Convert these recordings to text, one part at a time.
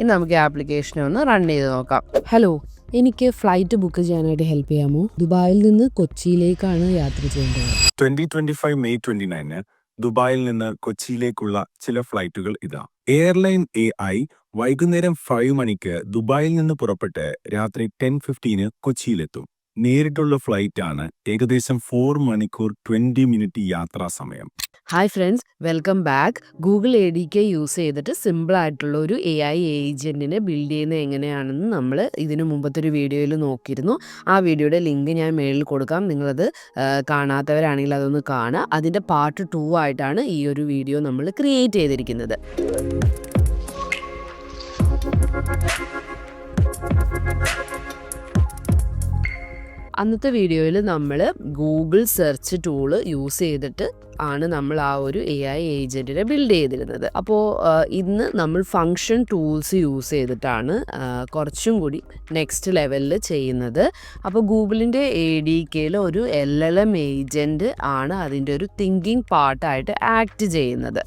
ഇനി നമുക്ക് ആപ്ലിക്കേഷനെ ഒന്ന് റൺ ചെയ്ത് നോക്കാം. ഹലോ എനിക്ക് ഫ്ലൈറ്റ് ബുക്ക് ചെയ്യാനായിട്ട് ഹെൽപ്പ് ചെയ്യാമോ? ദുബായിൽ നിന്ന് കൊച്ചിയിലേക്കാണ് യാത്ര ചെയ്യേണ്ടത്. Twenty twenty five May twenty nine ദുബായിൽ നിന്ന് കൊച്ചിയിലേക്കുള്ള ചില ഫ്ലൈറ്റുകൾ ഇതാ. എയർലൈൻ എ ഐ വൈകുന്നേരം ഫൈവ് മണിക്ക് ദുബായിൽ നിന്ന് പുറപ്പെട്ട് രാത്രി ടെൻ ഫിഫ്റ്റീന് കൊച്ചിയിലെത്തും. നേരിട്ടുള്ള ഫ്ലൈറ്റ് ആണ് ഏകദേശം ഫോർ മണിക്കൂർ ട്വന്റി മിനിറ്റ് യാത്രാ സമയം. Hi friends welcome back Google A D K use ചെയ്തിട്ട് സിമ്പിൾ ആയിട്ടുള്ള ഒരു എ ഐ ഏജന്റിനെ ബിൽഡ് ചെയ്യുന്നത് എങ്ങനെയാണെന്ന് നമ്മൾ ഇതിനു മുമ്പത്തെ ഒരു വീഡിയോയിൽ നോക്കിയിരുന്നു. ആ വീഡിയോയുടെ ലിങ്ക് ഞാൻ മേളിൽ കൊടുക്കാം. നിങ്ങളത് കാണാത്തവരാണെങ്കിൽ അതൊന്ന് കാണുക. അതിന്റെ പാർട്ട് ടു ആയിട്ടാണ് ഈ ഒരു വീഡിയോ നമ്മൾ ക്രിയേറ്റ് ചെയ്തിരിക്കുന്നത്. അന്നത്തെ വീഡിയോയിൽ നമ്മൾ ഗൂഗിൾ സെർച്ച് ടൂൾ യൂസ് ചെയ്തിട്ട് ആണ് നമ്മൾ ആ ഒരു എ ഐ ഏജന്റിനെ ബിൽഡ് ചെയ്തിരുന്നത്. അപ്പോൾ ഇന്ന് നമ്മൾ ഫങ്ഷൻ ടൂൾസ് യൂസ് ചെയ്തിട്ടാണ് കുറച്ചും കൂടി നെക്സ്റ്റ് ലെവലിൽ ചെയ്യുന്നത്. അപ്പോൾ ഗൂഗിളിന്റെ എ ഡി കെയിൽ ഒരു എൽ എൽ എം ഏജന്റ് ആണ് അതിന്റെ ഒരു തിങ്കിങ് പാർട്ടായിട്ട് ആക്ട് ചെയ്യുന്നത്.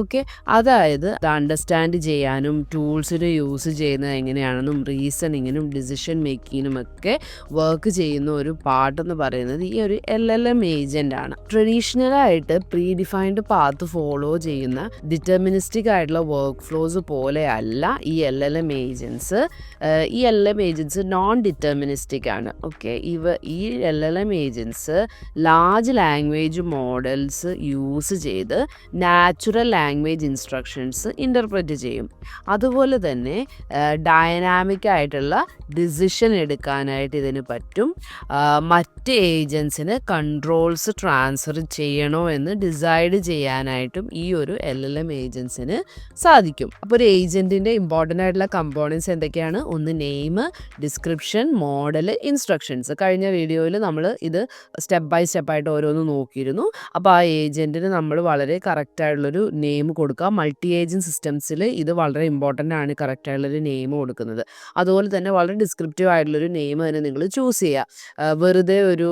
ഓക്കെ. അതായത് അത് അണ്ടർസ്റ്റാൻഡ് ചെയ്യാനും ടൂൾസിന് യൂസ് ചെയ്യുന്നത് എങ്ങനെയാണെന്നും റീസണിങ്ങിനും ഡിസിഷൻ മേക്കിങ്ങിനും ഒക്കെ വർക്ക് ചെയ്യുന്ന ഒരു പാർട്ടെന്ന് പറയുന്നത് ഈ ഒരു എൽ എൽ എം ഏജന്റ് ആണ്. ട്രഡീഷണലായിട്ട് പ്രീ ഡിഫൈൻഡ് പാത്ത് ഫോളോ ചെയ്യുന്ന ഡിറ്റർമിനിസ്റ്റിക് ആയിട്ടുള്ള വർക്ക് ഫ്ലോസ് പോലെയല്ല ഈ എൽ എൽ എം ഏജൻസ് ഈ L M agents non deterministic ആണ്. ഓക്കെ. ഇവ ഈ L L M agents large language models use ചെയ്ത് നാച്ചുറൽ ലാംഗ്വേജ് ഇൻസ്ട്രക്ഷൻസ് ഇന്റർപ്രറ്റ് ചെയ്യും. അതുപോലെ തന്നെ ഡയനാമിക് ആയിട്ടുള്ള ഡിസിഷൻ എടുക്കാനായിട്ട് ഇതിന് പറ്റും. മറ്റ് ഏജൻസിന് കൺട്രോൾസ് ട്രാൻസ്ഫർ ചെയ്യണോ എന്ന് ഡിസൈഡ് ചെയ്യാനായിട്ടും ഈ ഒരു എൽ എൽ എം ഏജൻസിന് സാധിക്കും. അപ്പോൾ ഒരു ഏജന്റിന്റെ ഇമ്പോർട്ടന്റ് ആയിട്ടുള്ള കമ്പോണൻസ് എന്തൊക്കെയാണ്? ഒന്ന് നെയിം ഡിസ്ക്രിപ്ഷൻ മോഡൽ ഇൻസ്ട്രക്ഷൻസ് കഴിഞ്ഞ വീഡിയോയിൽ നമ്മൾ ഇത് സ്റ്റെപ്പ് ബൈ സ്റ്റെപ്പായിട്ട് ഓരോന്ന് നോക്കിയിരുന്നു. അപ്പോൾ ആ ഏജന്റിന് നമ്മൾ വളരെ കറക്റ്റായിട്ടുള്ളൊരു നെയിം കൊടുക്കുക. മൾട്ടി ഏജന്റ് സിസ്റ്റംസിൽ ഇത് വളരെ ഇമ്പോർട്ടന്റ് ആണ്. കറക്റ്റായിട്ടുള്ളൊരു നെയിം കൊടുക്കുന്നത്. അതുപോലെ തന്നെ വളരെ ഡിസ്ക്രിപ്റ്റീവ് ആയിട്ടുള്ളൊരു നെയിം തന്നെ നിങ്ങൾ ചൂസ് ചെയ്യുക. വെറുതെ ഒരു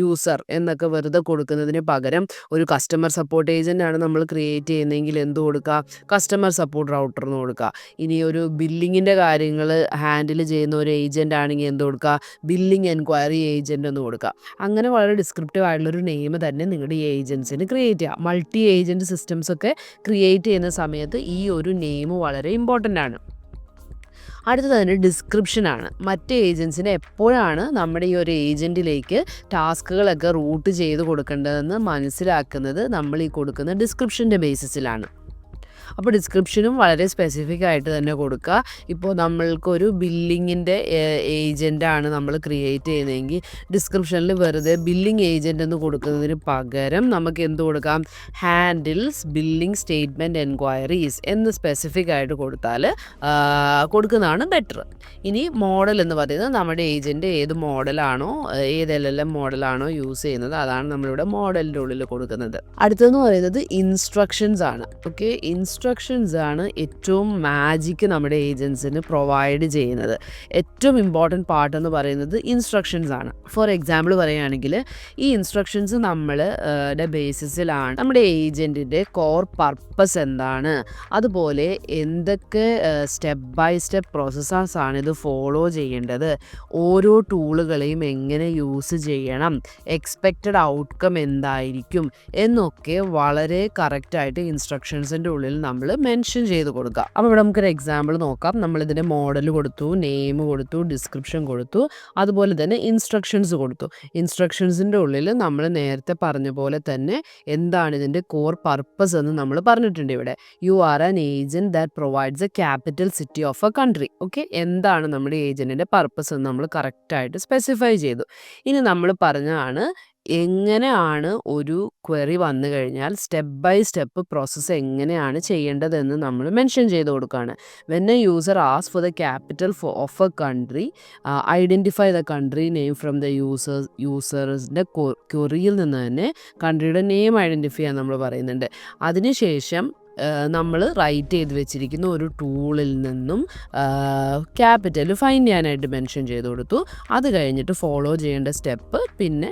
യൂസർ എന്നൊക്കെ വെറുതെ കൊടുക്കുന്നതിന് പകരം ഒരു കസ്റ്റമർ സപ്പോർട്ട് ഏജന്റ് ആണ് നമ്മൾ ക്രിയേറ്റ് ചെയ്യുന്നതെങ്കിൽ എന്ത് കൊടുക്കുക? കസ്റ്റമർ സപ്പോർട്ട് റൗട്ടർ എന്ന് കൊടുക്കുക. ഇനി ഒരു ബില്ലിങ്ങിന്റെ കാര്യങ്ങൾ ഹാൻഡിൽ ചെയ്യുന്ന ഒരു ഏജന്റ് ആണെങ്കിൽ എന്ത് കൊടുക്കുക? ബില്ലിംഗ് എൻക്വയറി ഏജന്റ് എന്ന് കൊടുക്കുക. അങ്ങനെ വളരെ ഡിസ്ക്രിപ്റ്റീവ് ആയിട്ടുള്ളൊരു നെയിം തന്നെ നിങ്ങളുടെ ഈ ഏജൻസിന് ക്രിയേറ്റ് ചെയ്യുക. മൾട്ടി ഏജന്റ് സിസ്റ്റംസ് ഒക്കെ ക്രിയേറ്റ് ചെയ്യുന്ന സമയത്ത് ഈ ഒരു നെയിം വളരെ ഇമ്പോർട്ടന്റ് ആണ്. അടുത്തത് അതിന്റെ ഡിസ്ക്രിപ്ഷനാണ് മറ്റ് ഏജൻസിനെ എപ്പോഴാണ് നമ്മുടെ ഈ ഒരു ഏജന്റിലേക്ക് ടാസ്കുകളൊക്കെ റൂട്ട് ചെയ്ത് കൊടുക്കേണ്ടതെന്ന് മനസ്സിലാക്കുന്നത് നമ്മൾ ഈ കൊടുക്കുന്ന ഡിസ്ക്രിപ്ഷന്റെ ബേസിസിലാണ് അപ്പോൾ ഡിസ്ക്രിപ്ഷനും വളരെ സ്പെസിഫിക് ആയിട്ട് തന്നെ കൊടുക്കുക ഇപ്പോൾ നമ്മൾക്കൊരു ബില്ലിങ്ങിന്റെ ഏജന്റാണ് നമ്മൾ ക്രിയേറ്റ് ചെയ്യുന്നതെങ്കിൽ ഡിസ്ക്രിപ്ഷനിൽ വെറുതെ ബില്ലിംഗ് ഏജന്റ് എന്ന് കൊടുക്കുന്നതിന് പകരം നമുക്ക് എന്ത് കൊടുക്കാം? ഹാൻഡിൽസ് ബില്ലിംഗ് സ്റ്റേറ്റ്മെന്റ് എൻക്വയറീസ് എന്ന് സ്പെസിഫിക് ആയിട്ട് കൊടുത്താൽ കൊടുക്കുന്നതാണ് ബെറ്റർ ഇനി മോഡൽ എന്ന് പറയുന്നത് നമ്മുടെ ഏജന്റ് ഏത് മോഡലാണോ ഏത് എൽ എൽ എം മോഡലാണോ യൂസ് ചെയ്യുന്നത് അതാണ് നമ്മളിവിടെ മോഡലിന്റെ ഉള്ളിൽ കൊടുക്കുന്നത്. അടുത്തതെന്ന് പറയുന്നത് ഇൻസ്ട്രക്ഷൻസ് ആണ്. ഓക്കെ ഇൻസ്ട്രക്ഷൻസ് ആണ് ഏറ്റവും മാജിക്ക് നമ്മുടെ ഏജൻസിന് പ്രൊവൈഡ് ചെയ്യുന്നത്. ഏറ്റവും ഇമ്പോർട്ടന്റ് പാർട്ട് എന്ന് പറയുന്നത് ഇൻസ്ട്രക്ഷൻസ് ആണ്. ഫോർ എക്സാമ്പിൾ പറയുകയാണെങ്കിൽ ഈ ഇൻസ്ട്രക്ഷൻസ് നമ്മളുടെ ബേസിസിലാണ് നമ്മുടെ ഏജന്റിന്റെ കോർ പർപ്പസ് എന്താണ്? അതുപോലെ എന്തൊക്കെ സ്റ്റെപ്പ് ബൈ സ്റ്റെപ്പ് പ്രോസസ്സേഴ്സ് ആണ് ഇത് ഫോളോ ചെയ്യേണ്ടത്? ഓരോ ടൂളുകളെയും എങ്ങനെ യൂസ് ചെയ്യണം? എക്സ്പെക്റ്റഡ് ഔട്ട്കം എന്തായിരിക്കും? എന്നൊക്കെ വളരെ കറക്റ്റായിട്ട് ഇൻസ്ട്രക്ഷൻസിന്റെ ഉള്ളിൽ നമ്മൾ മെൻഷൻ ചെയ്ത് കൊടുക്കുക അപ്പോൾ ഇവിടെ നമുക്കൊരു എക്സാമ്പിൾ നോക്കാം. നമ്മളിതിന്റെ മോഡൽ കൊടുത്തു നെയിം കൊടുത്തു ഡിസ്ക്രിപ്ഷൻ കൊടുത്തു അതുപോലെ തന്നെ ഇൻസ്ട്രക്ഷൻസ് കൊടുത്തു. ഇൻസ്ട്രക്ഷൻസിന്റെ ഉള്ളിൽ നമ്മൾ നേരത്തെ പറഞ്ഞ പോലെ തന്നെ എന്താണ് ഇതിന്റെ കോർ പർപ്പസ് എന്ന് നമ്മൾ പറഞ്ഞിട്ടുണ്ട് ഇവിടെ. You are an agent that provides a capital city of a country okay എന്താണ് നമ്മുടെ ഏജന്റിന്റെ പർപ്പസ് എന്ന് നമ്മൾ കറക്റ്റായിട്ട് സ്പെസിഫൈ ചെയ്തു. ഇനി നമ്മൾ പറഞ്ഞതാണ് എങ്ങനെയാണ് ഒരു ക്വറി വന്നു കഴിഞ്ഞാൽ സ്റ്റെപ്പ് ബൈ സ്റ്റെപ്പ് പ്രോസസ്സ് എങ്ങനെയാണ് ചെയ്യേണ്ടതെന്ന് നമ്മൾ മെൻഷൻ ചെയ്ത് കൊടുക്കുകയാണ് when a user as for the capital for of a country identify the country name from the users യൂസേഴ്സിന്റെ ക്വറിയിൽ നിന്ന് തന്നെ കൺട്രിയുടെ നെയിം ഐഡന്റിഫൈ ചെയ്യാൻ നമ്മൾ പറയുന്നുണ്ട്. അതിനുശേഷം നമ്മൾ റൈറ്റ് ചെയ്ത് വെച്ചിരിക്കുന്ന ഒരു ടൂളിൽ നിന്നും ക്യാപിറ്റൽ ഫൈൻഡ് ചെയ്യാനായിട്ട് മെൻഷൻ ചെയ്ത് കൊടുത്തു. അത് കഴിഞ്ഞിട്ട് ഫോളോ ചെയ്യേണ്ട സ്റ്റെപ്പ് പിന്നെ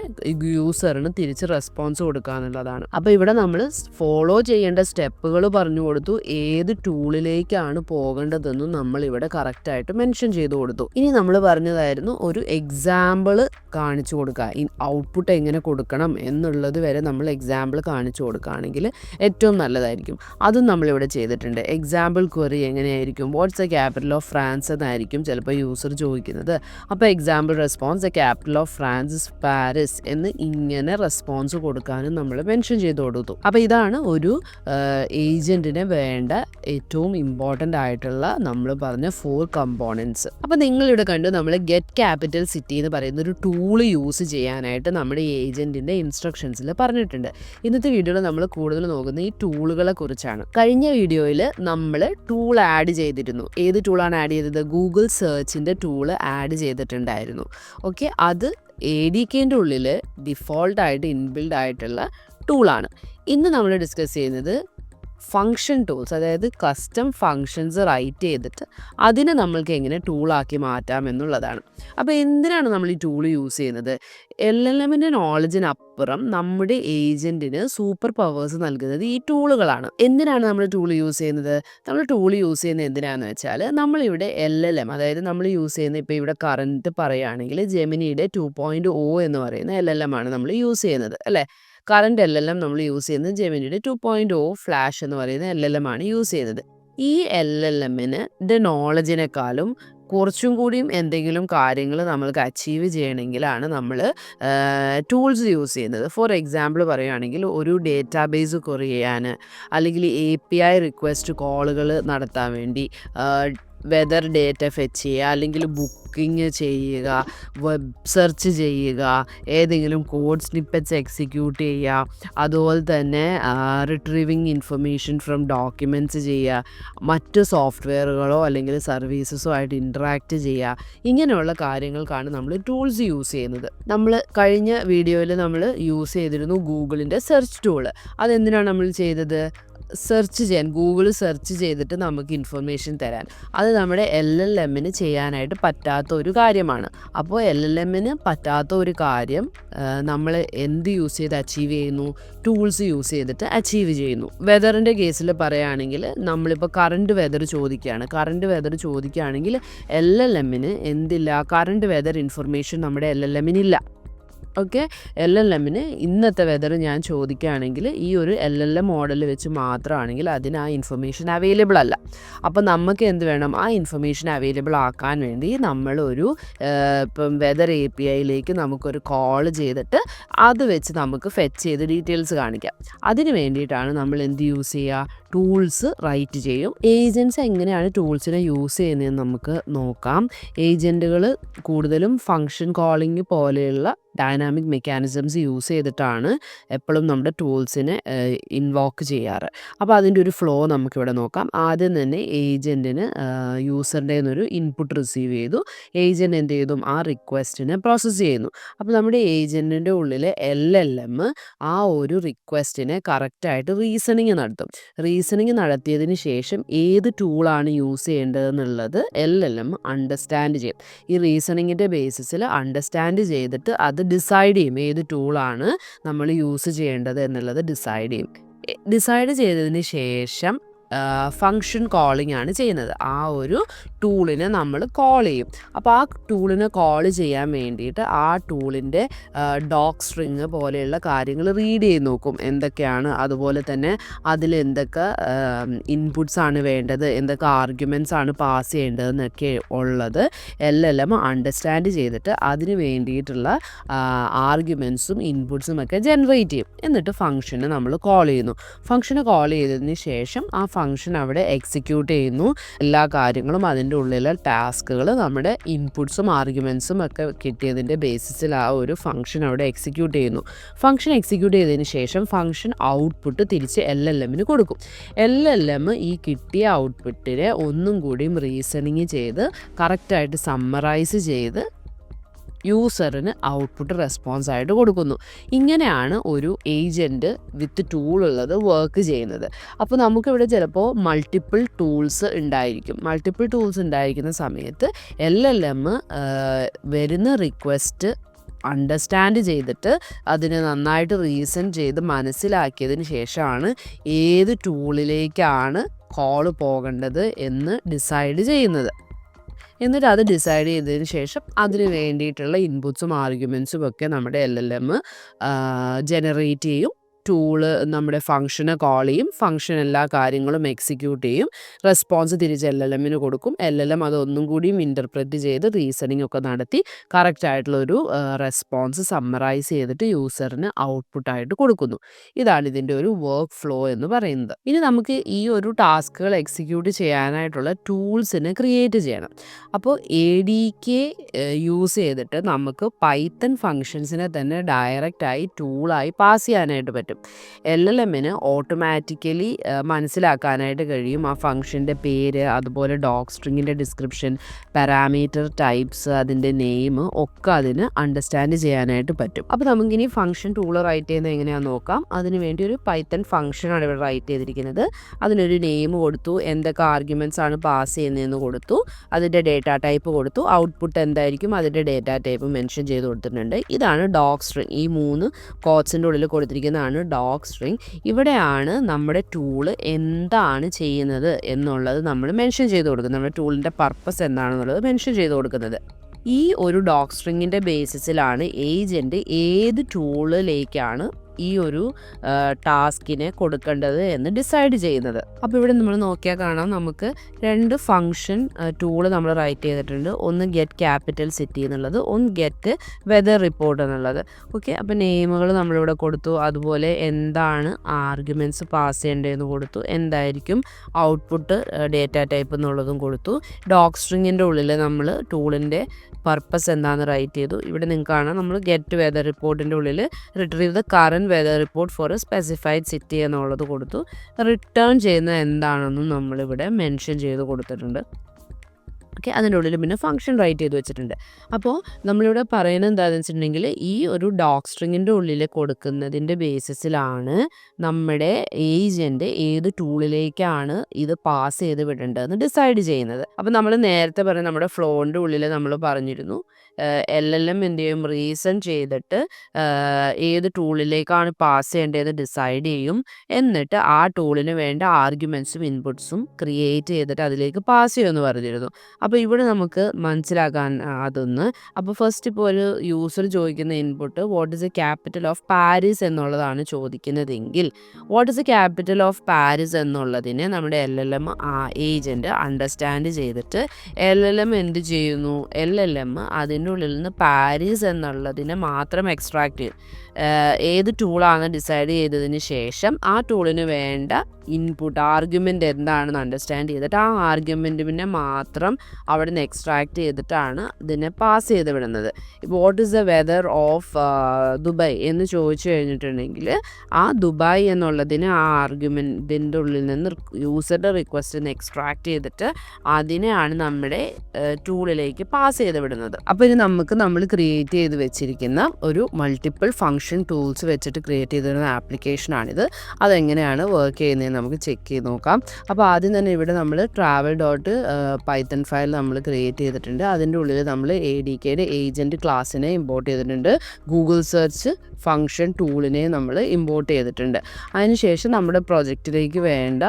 യൂസറിന് തിരിച്ച് റെസ്പോൺസ് കൊടുക്കുക എന്നുള്ളതാണ്. അപ്പോൾ ഇവിടെ നമ്മൾ ഫോളോ ചെയ്യേണ്ട സ്റ്റെപ്പുകൾ പറഞ്ഞു കൊടുത്തു. ഏത് ടൂളിലേക്കാണ് പോകേണ്ടതെന്നും നമ്മൾ ഇവിടെ കറക്റ്റായിട്ട് മെൻഷൻ ചെയ്ത് കൊടുത്തു. ഇനി നമ്മൾ പറഞ്ഞതായിരുന്നു ഒരു എക്സാമ്പിൾ കാണിച്ചു കൊടുക്കുക. ഈ ഔട്ട്പുട്ട് എങ്ങനെ കൊടുക്കണം എന്നുള്ളത് വരെ നമ്മൾ എക്സാമ്പിൾ കാണിച്ചു കൊടുക്കുകയാണെങ്കിൽ ഏറ്റവും നല്ലതായിരിക്കും. അതും നമ്മളിവിടെ ചെയ്തിട്ടുണ്ട്. എക്സാമ്പിൾ ക്വറി എങ്ങനെയായിരിക്കും? What's a capital of France എന്നായിരിക്കും ചിലപ്പോൾ യൂസർ ചോദിക്കുന്നത്. അപ്പോൾ example response a capital of France is Paris എന്ന് ഇങ്ങനെ റെസ്പോൺസ് കൊടുക്കാനും നമ്മൾ മെൻഷൻ ചെയ്ത് കൊടുത്തു. അപ്പോൾ ഇതാണ് ഒരു ഏജന്റിന് വേണ്ട ഏറ്റവും ഇമ്പോർട്ടന്റ് ആയിട്ടുള്ള നമ്മൾ പറഞ്ഞ ഫോർ കമ്പോണൻസ് അപ്പോൾ നിങ്ങളിവിടെ കണ്ടു നമ്മൾ ഗെറ്റ് ക്യാപിറ്റൽ സിറ്റി എന്ന് പറയുന്ന ഒരു ടൂൾ യൂസ് ചെയ്യാനായിട്ട് നമ്മുടെ ഏജന്റിന്റെ ഇൻസ്ട്രക്ഷൻസിൽ പറഞ്ഞിട്ടുണ്ട്. ഇന്നത്തെ വീഡിയോയിൽ നമ്മൾ കൂടുതൽ നോക്കുന്ന ഈ ടൂളുകളെ കുറിച്ചാണ്. കഴിഞ്ഞ വീഡിയോയിൽ നമ്മൾ ടൂൾ ആഡ് ചെയ്തിരുന്നു. ഏത് ടൂളാണ് ആഡ് ചെയ്തത്? ഗൂഗിൾ സെർച്ചിന്റെ ടൂൾ ആഡ് ചെയ്തിട്ടുണ്ടായിരുന്നു. ഓക്കെ അത് എ ഡി കെന്റെ ഉള്ളിൽ ഡിഫോൾട്ടായിട്ട് ഇൻബിൽഡ് ആയിട്ടുള്ള ടൂളാണ് ഇന്ന് നമ്മൾ ഡിസ്കസ് ചെയ്യുന്നത് ഫങ്ഷൻ ടൂൾസ് അതായത് കസ്റ്റം ഫങ്ഷൻസ് റൈറ്റ് ചെയ്തിട്ട് അതിനെ നമ്മൾക്ക് എങ്ങനെ ടൂളാക്കി മാറ്റാം എന്നുള്ളതാണ്. അപ്പോൾ എന്തിനാണ് നമ്മൾ ഈ ടൂൾ യൂസ് ചെയ്യുന്നത്? എൽ എൽ എമ്മിന്റെ നോളജിനപ്പുറം നമ്മുടെ ഏജന്റിന് സൂപ്പർ പവേഴ്സ് നൽകുന്നത് ഈ ടൂളുകളാണ് എന്തിനാണ് നമ്മൾ ടൂൾ യൂസ് ചെയ്യുന്നത്? നമ്മൾ ടൂൾ യൂസ് ചെയ്യുന്നത് എന്തിനാണെന്ന് വെച്ചാൽ നമ്മളിവിടെ എൽ എൽ എം അതായത് നമ്മൾ യൂസ് ചെയ്യുന്ന ഇപ്പോൾ ഇവിടെ കറണ്ട് പറയുകയാണെങ്കിൽ ജെമിനിയുടെ ടു പോയിന്റ് ഒ എന്ന് പറയുന്ന എൽ എൽ എം ആണ് നമ്മൾ യൂസ് ചെയ്യുന്നത് അല്ലേ? കറണ്ട് എൽ എൽ എം നമ്മൾ യൂസ് ചെയ്യുന്നത് ജെമിനിയുടെ ടു പോയിന്റ് ഓ ഫ്ലാഷ് എന്ന് പറയുന്ന എൽ എൽ എം ആണ് യൂസ് ചെയ്യുന്നത്. ഈ എൽ എൽ എമ്മിന് നോളജിനേക്കാളും കുറച്ചും കൂടിയും എന്തെങ്കിലും കാര്യങ്ങൾ നമ്മൾക്ക് അച്ചീവ് ചെയ്യണമെങ്കിലാണ് നമ്മൾ ടൂൾസ് യൂസ് ചെയ്യുന്നത്. ഫോർ എക്സാമ്പിൾ പറയുകയാണെങ്കിൽ ഒരു ഡേറ്റാബേസ് കുറയാൻ അല്ലെങ്കിൽ എ പി ഐ റിക്വസ്റ്റ് കോളുകൾ നടത്താൻ വേണ്ടി വെതർ ഡേറ്റ ഫെച്ച് ചെയ്യുക അല്ലെങ്കിൽ ബുക്കിംഗ് ചെയ്യുക വെബ് സെർച്ച് ചെയ്യുക ഏതെങ്കിലും കോഡ് സ്നിപ്പറ്റ്സ് എക്സിക്യൂട്ട് ചെയ്യുക അതുപോലെ തന്നെ റിട്രീവിങ് ഇൻഫർമേഷൻ ഫ്രം ഡോക്യുമെന്റ്സ് ചെയ്യുക മറ്റ് സോഫ്റ്റ്വെയറുകളോ അല്ലെങ്കിൽ സർവീസസോ ആയിട്ട് ഇൻട്രാക്റ്റ് ചെയ്യുക ഇങ്ങനെയുള്ള കാര്യങ്ങൾക്കാണ് നമ്മൾ ടൂൾസ് യൂസ് ചെയ്യുന്നത്. നമ്മൾ കഴിഞ്ഞ വീഡിയോയിൽ നമ്മൾ യൂസ് ചെയ്തിരുന്നു ഗൂഗിളിന്റെ സെർച്ച് ടൂൾ അതെന്തിനാണ് നമ്മൾ ചെയ്തത്? സെർച്ച് ചെയ്യാൻ ഗൂഗിൾ സെർച്ച് ചെയ്തിട്ട് നമുക്ക് ഇൻഫർമേഷൻ തരാൻ. അത് നമ്മുടെ എൽ എൽ എമ്മിന് ചെയ്യാനായിട്ട് പറ്റാത്ത ഒരു കാര്യമാണ്. അപ്പോൾ എൽ എൽ എമ്മിന് പറ്റാത്ത ഒരു കാര്യം നമ്മൾ എന്ത് യൂസ് ചെയ്ത് അച്ചീവ് ചെയ്യുന്നു? ടൂൾസ് യൂസ് ചെയ്തിട്ട് അച്ചീവ് ചെയ്യുന്നു. വെതറിന്റെ കേസിൽ പറയുകയാണെങ്കിൽ നമ്മളിപ്പോൾ കറണ്ട് വെതർ ചോദിക്കുകയാണ്. കറണ്ട് വെതർ ചോദിക്കുകയാണെങ്കിൽ എൽ എൽ എമ്മിന് എന്തില്ല? കറണ്ട് വെതർ ഇൻഫർമേഷൻ നമ്മുടെ എൽ എൽ എമ്മിനില്ല ഓക്കെ എൽ എൽ എമ്മിന് ഇന്നത്തെ വെതർ ഞാൻ ചോദിക്കുകയാണെങ്കിൽ ഈ ഒരു എൽ എൽ എം മോഡൽ വെച്ച് മാത്രമാണെങ്കിൽ അതിന് ആ ഇൻഫർമേഷൻ അവൈലബിൾ അല്ല. അപ്പോൾ നമുക്ക് എന്ത് വേണം? ആ ഇൻഫർമേഷൻ അവൈലബിൾ ആക്കാൻ വേണ്ടി നമ്മളൊരു ഇപ്പം വെതർ എ പി ഐയിലേക്ക് നമുക്കൊരു കോൾ ചെയ്തിട്ട് അത് വെച്ച് നമുക്ക് ഫെച്ച് ചെയ്ത് ഡീറ്റെയിൽസ് കാണിക്കാം. അതിന് വേണ്ടിയിട്ടാണ് നമ്മൾ എന്ത് യൂസ് ചെയ്യുക? ടൂൾസ് റൈറ്റ് ചെയ്യും. ഏജൻസ് എങ്ങനെയാണ് ടൂൾസിനെ യൂസ് ചെയ്യുന്നതെന്ന് നമുക്ക് നോക്കാം. ഏജന്റുകൾ കൂടുതലും ഫങ്ഷൻ കോളിംഗ് പോലെയുള്ള ഡൈനാമിക് മെക്കാനിസംസ് യൂസ് ചെയ്തിട്ടാണ് എപ്പോഴും നമ്മുടെ ടൂൾസിനെ ഇൻവോക്ക് ചെയ്യാറ്. അപ്പോൾ അതിന്റെ ഒരു ഫ്ലോ നമുക്കിവിടെ നോക്കാം. ആദ്യം തന്നെ ഏജന്റിന് യൂസറിന്റെ ഒരു ഇൻപുട്ട് റിസീവ് ചെയ്തു. ഏജന്റ് എന്ത് ചെയ്തു? ആ റിക്വസ്റ്റിനെ പ്രോസസ്സ് ചെയ്യുന്നു. അപ്പോൾ നമ്മുടെ ഏജന്റിന്റെ ഉള്ളിലെ എൽ എൽ എം ആ ഒരു റിക്വസ്റ്റിനെ കറക്റ്റായിട്ട് റീസണിങ് നടത്തും. റീസണിങ് നടത്തിയതിന് ശേഷം ഏത് ടൂളാണ് യൂസ് ചെയ്യേണ്ടതെന്നുള്ളത് എൽ എൽ എം അണ്ടർസ്റ്റാൻഡ് ചെയ്യും. ഈ റീസണിങ്ങിന്റെ ബേസിസിൽ അണ്ടർസ്റ്റാൻഡ് ചെയ്തിട്ട് അത് ഡിസൈഡ് ചെയ്യും ഏത് ടൂളാണ് നമ്മൾ യൂസ് ചെയ്യേണ്ടത് എന്നുള്ളത് ഡിസൈഡ് ചെയ്യും. ഡിസൈഡ് ചെയ്തതിന് ശേഷം ഫങ്ഷൻ കോളിംഗ് ആണ് ചെയ്യുന്നത്. ആ ഒരു ടൂളിനെ നമ്മൾ കോൾ ചെയ്യും. അപ്പോൾ ആ ടൂളിനെ കോൾ ചെയ്യാൻ വേണ്ടിയിട്ട് ആ ടൂളിന്റെ ഡോക് സ്ട്രിങ് പോലെയുള്ള കാര്യങ്ങൾ റീഡ് ചെയ്ത് നോക്കും. എന്തൊക്കെയാണ് അതുപോലെ തന്നെ അതിൽ എന്തൊക്കെ ഇൻപുട്സ് ആണ് വേണ്ടത് എന്തൊക്കെ ആർഗ്യുമെന്റ്സ് ആണ് പാസ് ചെയ്യേണ്ടതെന്നൊക്കെ ഉള്ളത് എൽ അണ്ടർസ്റ്റാൻഡ് ചെയ്തിട്ട് അതിന് വേണ്ടിയിട്ടുള്ള ആർഗ്യുമെന്റ്സും ഇൻപുട്സും ഒക്കെ ജനറേറ്റ് ചെയ്യും. എന്നിട്ട് ഫംഗ്ഷനെ നമ്മൾ കോൾ ചെയ്യുന്നു. ഫംഗ്ഷനെ കോൾ ചെയ്തതിന് ശേഷം ആ ഫംഗ്ഷൻ അവിടെ എക്സിക്യൂട്ട് ചെയ്യുന്നു. എല്ലാ കാര്യങ്ങളും അതിന്റെ ഉള്ളിലെ ടാസ്കുകൾ നമ്മുടെ ഇൻപുട്സും ആർഗ്യുമെൻസും ഒക്കെ കിട്ടിയതിന്റെ ബേസിസിൽ ആ ഒരു ഫംഗ്ഷൻ അവിടെ എക്സിക്യൂട്ട് ചെയ്യുന്നു. ഫംഗ്ഷൻ എക്സിക്യൂട്ട് ചെയ്തതിന് ശേഷം ഫംഗ്ഷൻ ഔട്ട്പുട്ട് തിരിച്ച് എൽ എൽ എമ്മിന് കൊടുക്കും. എൽ എൽ എം ഈ കിട്ടിയ ഔട്ട്പുട്ടിനെ ഒന്നും കൂടിയും റീസണിങ് ചെയ്ത് കറക്റ്റായിട്ട് സമ്മറൈസ് ചെയ്ത് യൂസറിന് ഔട്ട്പുട്ട് റെസ്പോൺസ് ആയിട്ട് കൊടുക്കുന്നു. ഇങ്ങനെയാണ് ഒരു ഏജന്റ് വിത്ത് ടൂൾ ഉള്ളത് വർക്ക് ചെയ്യുന്നത്. അപ്പോൾ നമുക്കിവിടെ ചിലപ്പോൾ മൾട്ടിപ്പിൾ ടൂൾസ് ഉണ്ടായിരിക്കും. മൾട്ടിപ്പിൾ ടൂൾസ് ഉണ്ടായിരിക്കുന്ന സമയത്ത് എൽ എൽ എം വരുന്ന റിക്വസ്റ്റ് അണ്ടർസ്റ്റാൻഡ് ചെയ്തിട്ട് അതിനെ നന്നായിട്ട് റീസൺ ചെയ്ത് മനസ്സിലാക്കിയതിന് ശേഷമാണ് ഏത് ടൂളിലേക്കാണ് കോൾ പോകേണ്ടത് എന്ന് ഡിസൈഡ് ചെയ്യുന്നത്. എന്നിട്ട് അത് ഡിസൈഡ് ചെയ്തതിന് ശേഷം അതിന് വേണ്ടിയിട്ടുള്ള ഇൻപുട്സും ആർഗ്യുമെൻസും ഒക്കെ നമ്മുടെ എൽ എൽ എം ജനറേറ്റ് ചെയ്യും. ടൂൾ നമ്മുടെ ഫംഗ്ഷനെ കോൾ ചെയ്യും. ഫംഗ്ഷൻ എല്ലാ കാര്യങ്ങളും എക്സിക്യൂട്ട് ചെയ്യും. റെസ്പോൺസ് തിരിച്ച് എൽ എൽ എമ്മിന് കൊടുക്കും. എൽ എൽ എം അതൊന്നും കൂടിയും ഇന്റർപ്രറ്റ് ചെയ്ത് റീസണിങ് ഒക്കെ നടത്തി കറക്റ്റ് ആയിട്ടുള്ളൊരു റെസ്പോൺസ് സമ്മറൈസ് ചെയ്തിട്ട് യൂസറിന് ഔട്ട്പുട്ടായിട്ട് കൊടുക്കുന്നു. ഇതാണ് ഇതിന്റെ ഒരു വർക്ക് ഫ്ലോ എന്ന് പറയുന്നത്. ഇനി നമുക്ക് ഈ ഒരു ടാസ്കുകൾ എക്സിക്യൂട്ട് ചെയ്യാനായിട്ടുള്ള ടൂൾസിനെ ക്രിയേറ്റ് ചെയ്യണം. അപ്പോൾ എ ഡി കെ യൂസ് ചെയ്തിട്ട് നമുക്ക് പൈത്തൺ ഫങ്ഷൻസിനെ തന്നെ ഡയറക്റ്റായി ടൂളായി പാസ് ചെയ്യാനായിട്ട് പറ്റും. എൽ എൽ എമ്മിന് ഓട്ടോമാറ്റിക്കലി മനസ്സിലാക്കാനായിട്ട് കഴിയും. ആ ഫങ്ഷന്റെ പേര് അതുപോലെ ഡോഗ് സ്ട്രിങ്ങിന്റെ ഡിസ്ക്രിപ്ഷൻ പാരാമീറ്റർ ടൈപ്സ് അതിന്റെ നെയിം ഒക്കെ അതിന് അണ്ടർസ്റ്റാൻഡ് ചെയ്യാനായിട്ട് പറ്റും. അപ്പോൾ നമുക്കിനി ഫംഗ്ഷൻ ടൂൾ റൈറ്റ് ചെയ്യുന്നത് എങ്ങനെയാണെന്ന് നോക്കാം. അതിന് വേണ്ടി ഒരു പൈത്തൺ ഫംഗ്ഷനാണ് ഇവിടെ റൈറ്റ് ചെയ്തിരിക്കുന്നത്. അതിനൊരു നെയിം കൊടുത്തു എന്തൊക്കെ ആർഗ്യുമെന്റ്സ് ആണ് പാസ് ചെയ്യുന്നതെന്ന് കൊടുത്തു അതിന്റെ ഡേറ്റ ടൈപ്പ് കൊടുത്തു ഔട്ട്പുട്ട് എന്തായിരിക്കും അതിന്റെ ഡേറ്റ ടൈപ്പ് മെൻഷൻ ചെയ്ത് കൊടുത്തിട്ടുണ്ട്. ഇതാണ് ഡോഗ് സ്ട്രിങ് ഈ മൂന്ന് കോട്സിന്റെ ഉള്ളിൽ കൊടുത്തിരിക്കുന്നതാണ് ഡോഗ് സ്ട്രിങ് ഇവിടെയാണ് നമ്മുടെ ടൂൾ എന്താണ് ചെയ്യുന്നത് എന്നുള്ളത് നമ്മൾ മെൻഷൻ ചെയ്ത് കൊടുക്കുന്നത്. നമ്മുടെ ടൂളിന്റെ പർപ്പസ് എന്താണെന്നുള്ളത് മെൻഷൻ ചെയ്ത് കൊടുക്കുന്നത്. ഈ ഒരു ഡോഗ് സ്ട്രിങ്ങിന്റെ ബേസിസിലാണ് ഏജന്റ് ഏത് ടൂളിലേക്കാണ് ഈ ഒരു ടാസ്കിനെ കൊടുക്കേണ്ടത് എന്ന് ഡിസൈഡ് ചെയ്യുന്നത്. അപ്പോൾ ഇവിടെ നമ്മൾ നോക്കിയാൽ കാണാം നമുക്ക് രണ്ട് ഫങ്ഷൻ ടൂൾ നമ്മൾ റൈറ്റ് ചെയ്തിട്ടുണ്ട്. ഒന്ന് ഗെറ്റ് ക്യാപിറ്റൽ സിറ്റി എന്നുള്ളത് ഒന്ന് ഗെറ്റ് വെതർ റിപ്പോർട്ട് എന്നുള്ളത്. ഓക്കെ അപ്പോൾ നെയിമുകൾ നമ്മളിവിടെ കൊടുത്തു. അതുപോലെ എന്താണ് ആർഗ്യുമെന്റ്സ് പാസ് ചെയ്യേണ്ടതെന്ന് കൊടുത്തു. എന്തായിരിക്കും ഔട്ട്പുട്ട് ഡേറ്റ ടൈപ്പ് എന്നുള്ളതും കൊടുത്തു. ഡോക് സ്ട്രിങ്ങിന്റെ ഉള്ളിൽ നമ്മൾ ടൂളിന്റെ പർപ്പസ് എന്താണെന്ന് റൈറ്റ് ചെയ്തു. ഇവിടെ നിങ്ങൾക്ക് കാണാം നമ്മൾ ഗെറ്റ് വെതർ റിപ്പോർട്ടിന്റെ ഉള്ളിൽ retrieve the current weather report for a specified city എന്നുള്ളത് കൊടുത്തു. റിട്ടേൺ ചെയ്യുന്ന എന്താണെന്നും നമ്മളിവിടെ മെൻഷൻ ചെയ്ത് കൊടുത്തിട്ടുണ്ട്. ഓക്കെ അതിന്റെ ഉള്ളിൽ പിന്നെ ഫംഗ്ഷൻ റൈറ്റ് ചെയ്ത് വെച്ചിട്ടുണ്ട്. അപ്പോൾ നമ്മളിവിടെ പറയുന്നത് എന്താണെന്ന് വെച്ചിട്ടുണ്ടെങ്കിൽ ഈ ഒരു ഡോക് സ്ട്രിങ്ങിന്റെ ഉള്ളിൽ കൊടുക്കുന്നതിന്റെ ബേസിസിലാണ് നമ്മുടെ ഏജന്റ് ഏത് ടൂളിലേക്കാണ് ഇത് പാസ് ചെയ്ത് വിടേണ്ടതെന്ന് ഡിസൈഡ് ചെയ്യുന്നത്. അപ്പോൾ നമ്മൾ നേരത്തെ പറഞ്ഞ നമ്മുടെ ഫ്ലോന്റെ ഉള്ളിൽ നമ്മൾ പറഞ്ഞിരുന്നു. എൽ എൽ എം എന്ത് ചെയ്യും? റീസൺ ചെയ്തിട്ട് ഏത് ടൂളിലേക്കാണ് പാസ് ചെയ്യേണ്ടതെന്ന് ഡിസൈഡ് ചെയ്യും. എന്നിട്ട് ആ ടൂളിന് വേണ്ട ആർഗ്യുമെൻസും ഇൻപുട്സും ക്രിയേറ്റ് ചെയ്തിട്ട് അതിലേക്ക് പാസ് ചെയ്യുമെന്ന് പറഞ്ഞിരുന്നു. അപ്പോൾ ഇവിടെ നമുക്ക് മനസ്സിലാക്കാൻ അതൊന്ന്. അപ്പോൾ ഫസ്റ്റ് ഇപ്പോൾ ഒരു യൂസർ ചോദിക്കുന്ന input what is a capital of Paris എന്നുള്ളതാണ് ചോദിക്കുന്നതെങ്കിൽ what is a capital of Paris എന്നുള്ളതിനെ നമ്മുടെ L L M agent understand ചെയ്തിട്ട് എൽ എൽ എം എന്ത് ചെയ്യുന്നു? എൽ എൽ എം അതിന്റെ ഉള്ളിൽ നിന്ന് പാരീസ് എന്നുള്ളതിനെ മാത്രം എക്സ്ട്രാക്ട് ചെയ്യും. ഏത് ടൂളാണ് ഡിസൈഡ് ചെയ്തതിന് ശേഷം ആ ടൂളിന് വേണ്ട ഇൻപുട്ട് ആർഗ്യുമെന്റ് എന്താണെന്ന് അണ്ടർസ്റ്റാൻഡ് ചെയ്തിട്ട് ആ ആർഗ്യുമെന്റ് പിന്നെ മാത്രം അവിടെ നിന്ന് എക്സ്ട്രാക്ട് ചെയ്തിട്ടാണ് ഇതിനെ പാസ് ചെയ്ത് വിടുന്നത്. ഇപ്പോൾ what is the weather of Dubai എന്ന് ചോദിച്ചു കഴിഞ്ഞിട്ടുണ്ടെങ്കിൽ ആ ദുബായ് എന്നുള്ളതിന് ആ ആർഗ്യുമെന്റിന്റെ ഉള്ളിൽ നിന്ന് യൂസറുടെ റിക്വസ്റ്റിന് എക്സ്ട്രാക്ട് ചെയ്തിട്ട് അതിനെയാണ് നമ്മുടെ ടൂളിലേക്ക് പാസ് ചെയ്ത് വിടുന്നത്. അപ്പോൾ ഇനി നമുക്ക് നമ്മൾ ക്രിയേറ്റ് ചെയ്ത് വെച്ചിരിക്കുന്ന ഒരു മൾട്ടിപ്പിൾ ഫങ്ഷൻ ടൂൾസ് വെച്ചിട്ട് ക്രിയേറ്റ് ചെയ്തിരുന്ന ആപ്ലിക്കേഷനാണിത് അതെങ്ങനെയാണ് വർക്ക് ചെയ്യുന്നത് നമുക്ക് ചെക്ക് ചെയ്ത് നോക്കാം. അപ്പോൾ ആദ്യം തന്നെ ഇവിടെ നമ്മൾ ട്രാവൽ ഡോട്ട് പൈത്തൺ ഫയൽ നമ്മൾ ക്രിയേറ്റ് ചെയ്തിട്ടുണ്ട്. അതിന്റെ ഉള്ളിൽ നമ്മൾ എ ഡി കെയുടെ ഏജന്റ് ക്ലാസ്സിനെ ഇമ്പോർട്ട് ചെയ്തിട്ടുണ്ട്. ഗൂഗിൾ സെർച്ച് ഫങ്ഷൻ ടൂളിനെ നമ്മൾ ഇമ്പോർട്ട് ചെയ്തിട്ടുണ്ട്. അതിനുശേഷം നമ്മുടെ പ്രൊജക്റ്റിലേക്ക് വേണ്ട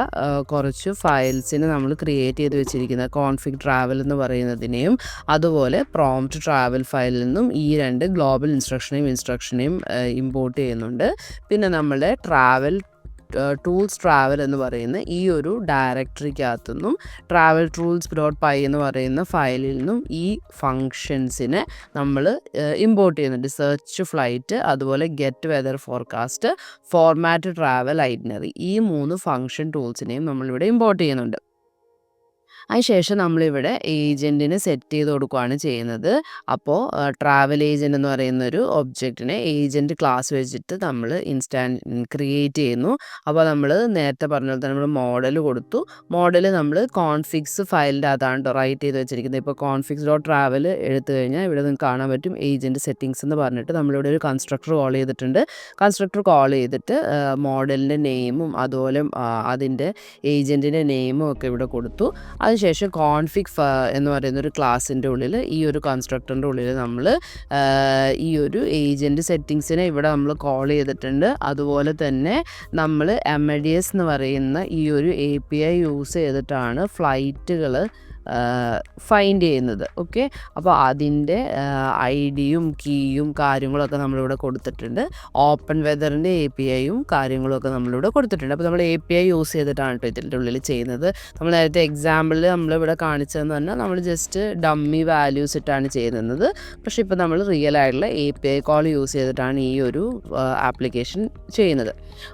കുറച്ച് ഫയൽസിനെ നമ്മൾ ക്രിയേറ്റ് ചെയ്ത് വെച്ചിരിക്കുന്നത് കോൺഫിഗ് ട്രാവൽ എന്ന് പറയുന്നതിനെയും അതുപോലെ പ്രോംപ്റ്റ് ട്രാവൽ ഫയലിൽ നിന്നും ഈ രണ്ട് ഗ്ലോബൽ ഇൻസ്ട്രക്ഷനെയും ഇൻസ്ട്രക്ഷനെയും ഇമ്പോർട്ട് ചെയ്യുന്നുണ്ട്. പിന്നെ നമ്മളുടെ ട്രാവൽ ടൂൾസ് ട്രാവൽ എന്ന് പറയുന്ന ഈ ഒരു ഡയറക്ടറിക്കകത്തുനിന്നും ട്രാവൽ ടൂൾസ് ഡോട്ട് പൈ എന്ന് പറയുന്ന ഫയലിൽ നിന്നും ഈ ഫങ്ഷൻസിനെ നമ്മൾ ഇമ്പോർട്ട് ചെയ്യുന്നുണ്ട്. സെർച്ച് ഫ്ലൈറ്റ് അതുപോലെ get weather forecast format travel itinerary ഈ മൂന്ന് ഫങ്ഷൻ ടൂൾസിനെയും നമ്മളിവിടെ ഇമ്പോർട്ട് ചെയ്യുന്നുണ്ട്. അതിനുശേഷം നമ്മളിവിടെ ഏജന്റിനെ സെറ്റ് ചെയ്ത് കൊടുക്കുകയാണ് ചെയ്യുന്നത്. അപ്പോൾ ട്രാവൽ ഏജന്റ് എന്ന് പറയുന്ന ഒരു ഒബ്ജക്റ്റിനെ ഏജന്റ് ക്ലാസ് വെച്ചിട്ട് നമ്മൾ ഇൻസ്റ്റാൻ ക്രിയേറ്റ് ചെയ്യുന്നു. അപ്പോൾ നമ്മൾ നേരത്തെ പറഞ്ഞ പോലെ തന്നെ നമ്മൾ മോഡൽ കൊടുത്തു. മോഡൽ നമ്മൾ കോൺഫിക്സ് ഫയലിന്റെ അതാണ് റൈറ്റ് ചെയ്ത് വെച്ചിരിക്കുന്നത്. ഇപ്പോൾ കോൺഫിക്സ് ഡോട്ട് ട്രാവൽ എടുത്തു കഴിഞ്ഞാൽ ഇവിടെ നിങ്ങൾക്ക് കാണാൻ പറ്റും ഏജന്റ് സെറ്റിങ്സ് എന്ന് പറഞ്ഞിട്ട് നമ്മളിവിടെ ഒരു കൺസ്ട്രക്ടർ കോൾ ചെയ്തിട്ടുണ്ട്. കൺസ്ട്രക്ടർ കോൾ ചെയ്തിട്ട് മോഡലിന്റെ നെയിമും അതുപോലെ അതിന്റെ ഏജന്റിന്റെ നെയിമും ഒക്കെ ഇവിടെ കൊടുത്തു. അതിനുശേഷം കോൺഫിക് എന്ന് പറയുന്ന ഒരു ക്ലാസ്സിന്റെ ഉള്ളിൽ ഈ ഒരു കൺസ്ട്രക്ടറിന്റെ ഉള്ളിൽ നമ്മൾ ഈ ഒരു ഏജന്റ് സെറ്റിങ്സിനെ ഇവിടെ നമ്മൾ കോൾ ചെയ്തിട്ടുണ്ട്. അതുപോലെ തന്നെ നമ്മൾ എം ഡി എസ് എന്ന് പറയുന്ന ഈ ഒരു എ പി ഐ യൂസ് ചെയ്തിട്ടാണ് ഫ്ലൈറ്റുകൾ ഫൈൻഡ് ചെയ്യുന്നത്. ഓക്കെ അപ്പോൾ അതിന്റെ ഐ ഡിയും കീയും കാര്യങ്ങളൊക്കെ നമ്മളിവിടെ കൊടുത്തിട്ടുണ്ട്. ഓപ്പൺ വെതറിന്റെ എ പി ഐയും കാര്യങ്ങളൊക്കെ നമ്മളിവിടെ കൊടുത്തിട്ടുണ്ട്. അപ്പോൾ നമ്മൾ എ പി ഐ യൂസ് ചെയ്തിട്ടാണ് കേട്ടോ ഇതിന്റെ ഉള്ളിൽ ചെയ്യുന്നത്. നമ്മൾ നേരത്തെ എക്സാമ്പിളിൽ നമ്മളിവിടെ കാണിച്ചതെന്ന് പറഞ്ഞാൽ നമ്മൾ ജസ്റ്റ് ഡമ്മി വാല്യൂസ് ഇട്ടാണ് ചെയ്യുന്നത്. പക്ഷേ ഇപ്പോൾ നമ്മൾ റിയൽ ആയിട്ടുള്ള A P I call use ചെയ്തിട്ടാണ് ഈ ഒരു ആപ്ലിക്കേഷൻ ചെയ്യുന്നത്.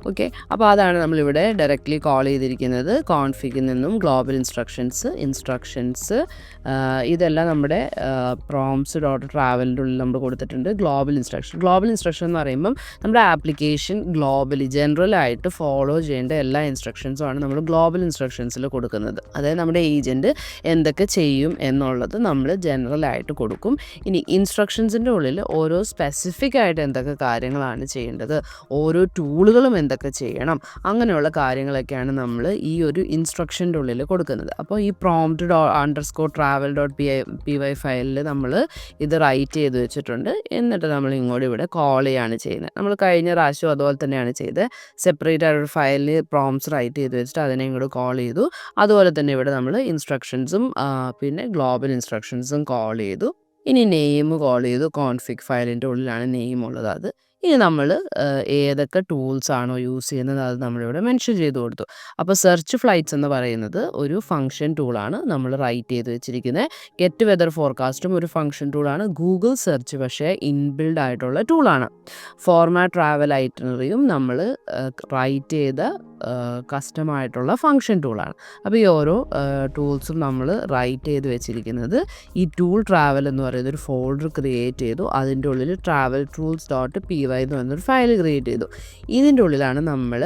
ഓക്കെ അപ്പോൾ അതാണ് നമ്മളിവിടെ ഡയറക്റ്റ്ലി കോൾ ചെയ്തിരിക്കുന്നത്. കോൺഫിഗിൽ നിന്നും ഗ്ലോബൽ ഇൻസ്ട്രക്ഷൻസ് ഇൻസ്ട്രക്ഷൻസ് ഇതെല്ലാം നമ്മുടെ പ്രോംസ് ഡോട്ട് ട്രാവലിന്റെ ഉള്ളിൽ നമ്മൾ കൊടുത്തിട്ടുണ്ട്. ഗ്ലോബൽ ഇൻസ്ട്രക്ഷൻ ഗ്ലോബൽ ഇൻസ്ട്രക്ഷൻ എന്ന് പറയുമ്പം നമ്മുടെ ആപ്ലിക്കേഷൻ ഗ്ലോബലി ജനറലായിട്ട് ഫോളോ ചെയ്യേണ്ട എല്ലാ ഇൻസ്ട്രക്ഷൻസും ആണ് നമ്മൾ ഗ്ലോബൽ ഇൻസ്ട്രക്ഷൻസിൽ കൊടുക്കുന്നത്. അതായത് നമ്മുടെ ഏജന്റ് എന്തൊക്കെ ചെയ്യും എന്നുള്ളത് നമ്മൾ ജനറലായിട്ട് കൊടുക്കും. ഇനി ഇൻസ്ട്രക്ഷൻസിന്റെ ഉള്ളിൽ ഓരോ സ്പെസിഫിക് ആയിട്ട് എന്തൊക്കെ കാര്യങ്ങളാണ് ചെയ്യേണ്ടത്? ഓരോ ടൂളുകളും എന്തൊക്കെ ചെയ്യണം? അങ്ങനെയുള്ള കാര്യങ്ങളൊക്കെയാണ് നമ്മൾ ഈ ഒരു ഇൻസ്ട്രക്ഷന്റെ ഉള്ളിൽ കൊടുക്കുന്നത്. അപ്പോൾ ഈ prompt underscore travel dot P I P Y ഫയലിൽ നമ്മൾ ഇത് റൈറ്റ് ചെയ്ത് വെച്ചിട്ടുണ്ട്. എന്നിട്ട് നമ്മൾ ഇങ്ങോട്ട് ഇവിടെ കോൾ ചെയ്യാണ് ചെയ്യുന്നത്. നമ്മൾ കഴിഞ്ഞ പ്രാവശ്യം അതുപോലെ തന്നെയാണ് ചെയ്തത്. സെപ്പറേറ്റ് ആയിട്ട് ഫയലിൽ പ്രോംസ് റൈറ്റ് ചെയ്ത് വെച്ചിട്ട് അതിനെ ഇങ്ങോട്ട് കോൾ ചെയ്തു. അതുപോലെ തന്നെ ഇവിടെ നമ്മൾ ഇൻസ്ട്രക്ഷൻസും പിന്നെ ഗ്ലോബൽ ഇൻസ്ട്രക്ഷൻസും കോൾ ചെയ്തു. ഇനി നെയിം കോൾ ചെയ്തു. കോൺഫിക് ഫയലിന്റെ ഉള്ളിലാണ് നെയിം ഉള്ളത് അത്. ഇനി നമ്മൾ ഏതൊക്കെ ടൂൾസ് ആണോ യൂസ് ചെയ്യുന്നത് അത് നമ്മളിവിടെ മെൻഷൻ ചെയ്ത് കൊടുത്തു. അപ്പോൾ സെർച്ച് ഫ്ലൈറ്റ്സ് എന്ന് പറയുന്നത് ഒരു ഫംഗ്ഷൻ ടൂളാണ് നമ്മൾ റൈറ്റ് ചെയ്ത് വെച്ചിരിക്കുന്നത് ഗെറ്റ് വെതർ ഫോർകാസ്റ്റും ഒരു ഫംഗ്ഷൻ ടൂളാണ്. ഗൂഗിൾ സെർച്ച് പക്ഷേ ഇൻബിൽഡ് ആയിട്ടുള്ള ടൂളാണ്. ഫോർമാറ്റ് ട്രാവൽ ഐറ്റനറിയും നമ്മൾ റൈറ്റ് ചെയ്ത കസ്റ്റമായിട്ടുള്ള ഫങ്ഷൻ ടൂളാണ്. അപ്പോൾ ഈ ഓരോ ടൂൾസും നമ്മൾ റൈറ്റ് ചെയ്ത് വെച്ചിരിക്കുന്നത് ഈ ടൂൾ ട്രാവൽ എന്ന് പറയുന്ന ഒരു ഫോൾഡർ ക്രിയേറ്റ് ചെയ്തു. അതിന്റെ ഉള്ളിൽ travel tools dot P Y എന്ന് പറയുന്നൊരു ഫയൽ ക്രിയേറ്റ് ചെയ്തു. ഇതിന്റെ ഉള്ളിലാണ് നമ്മൾ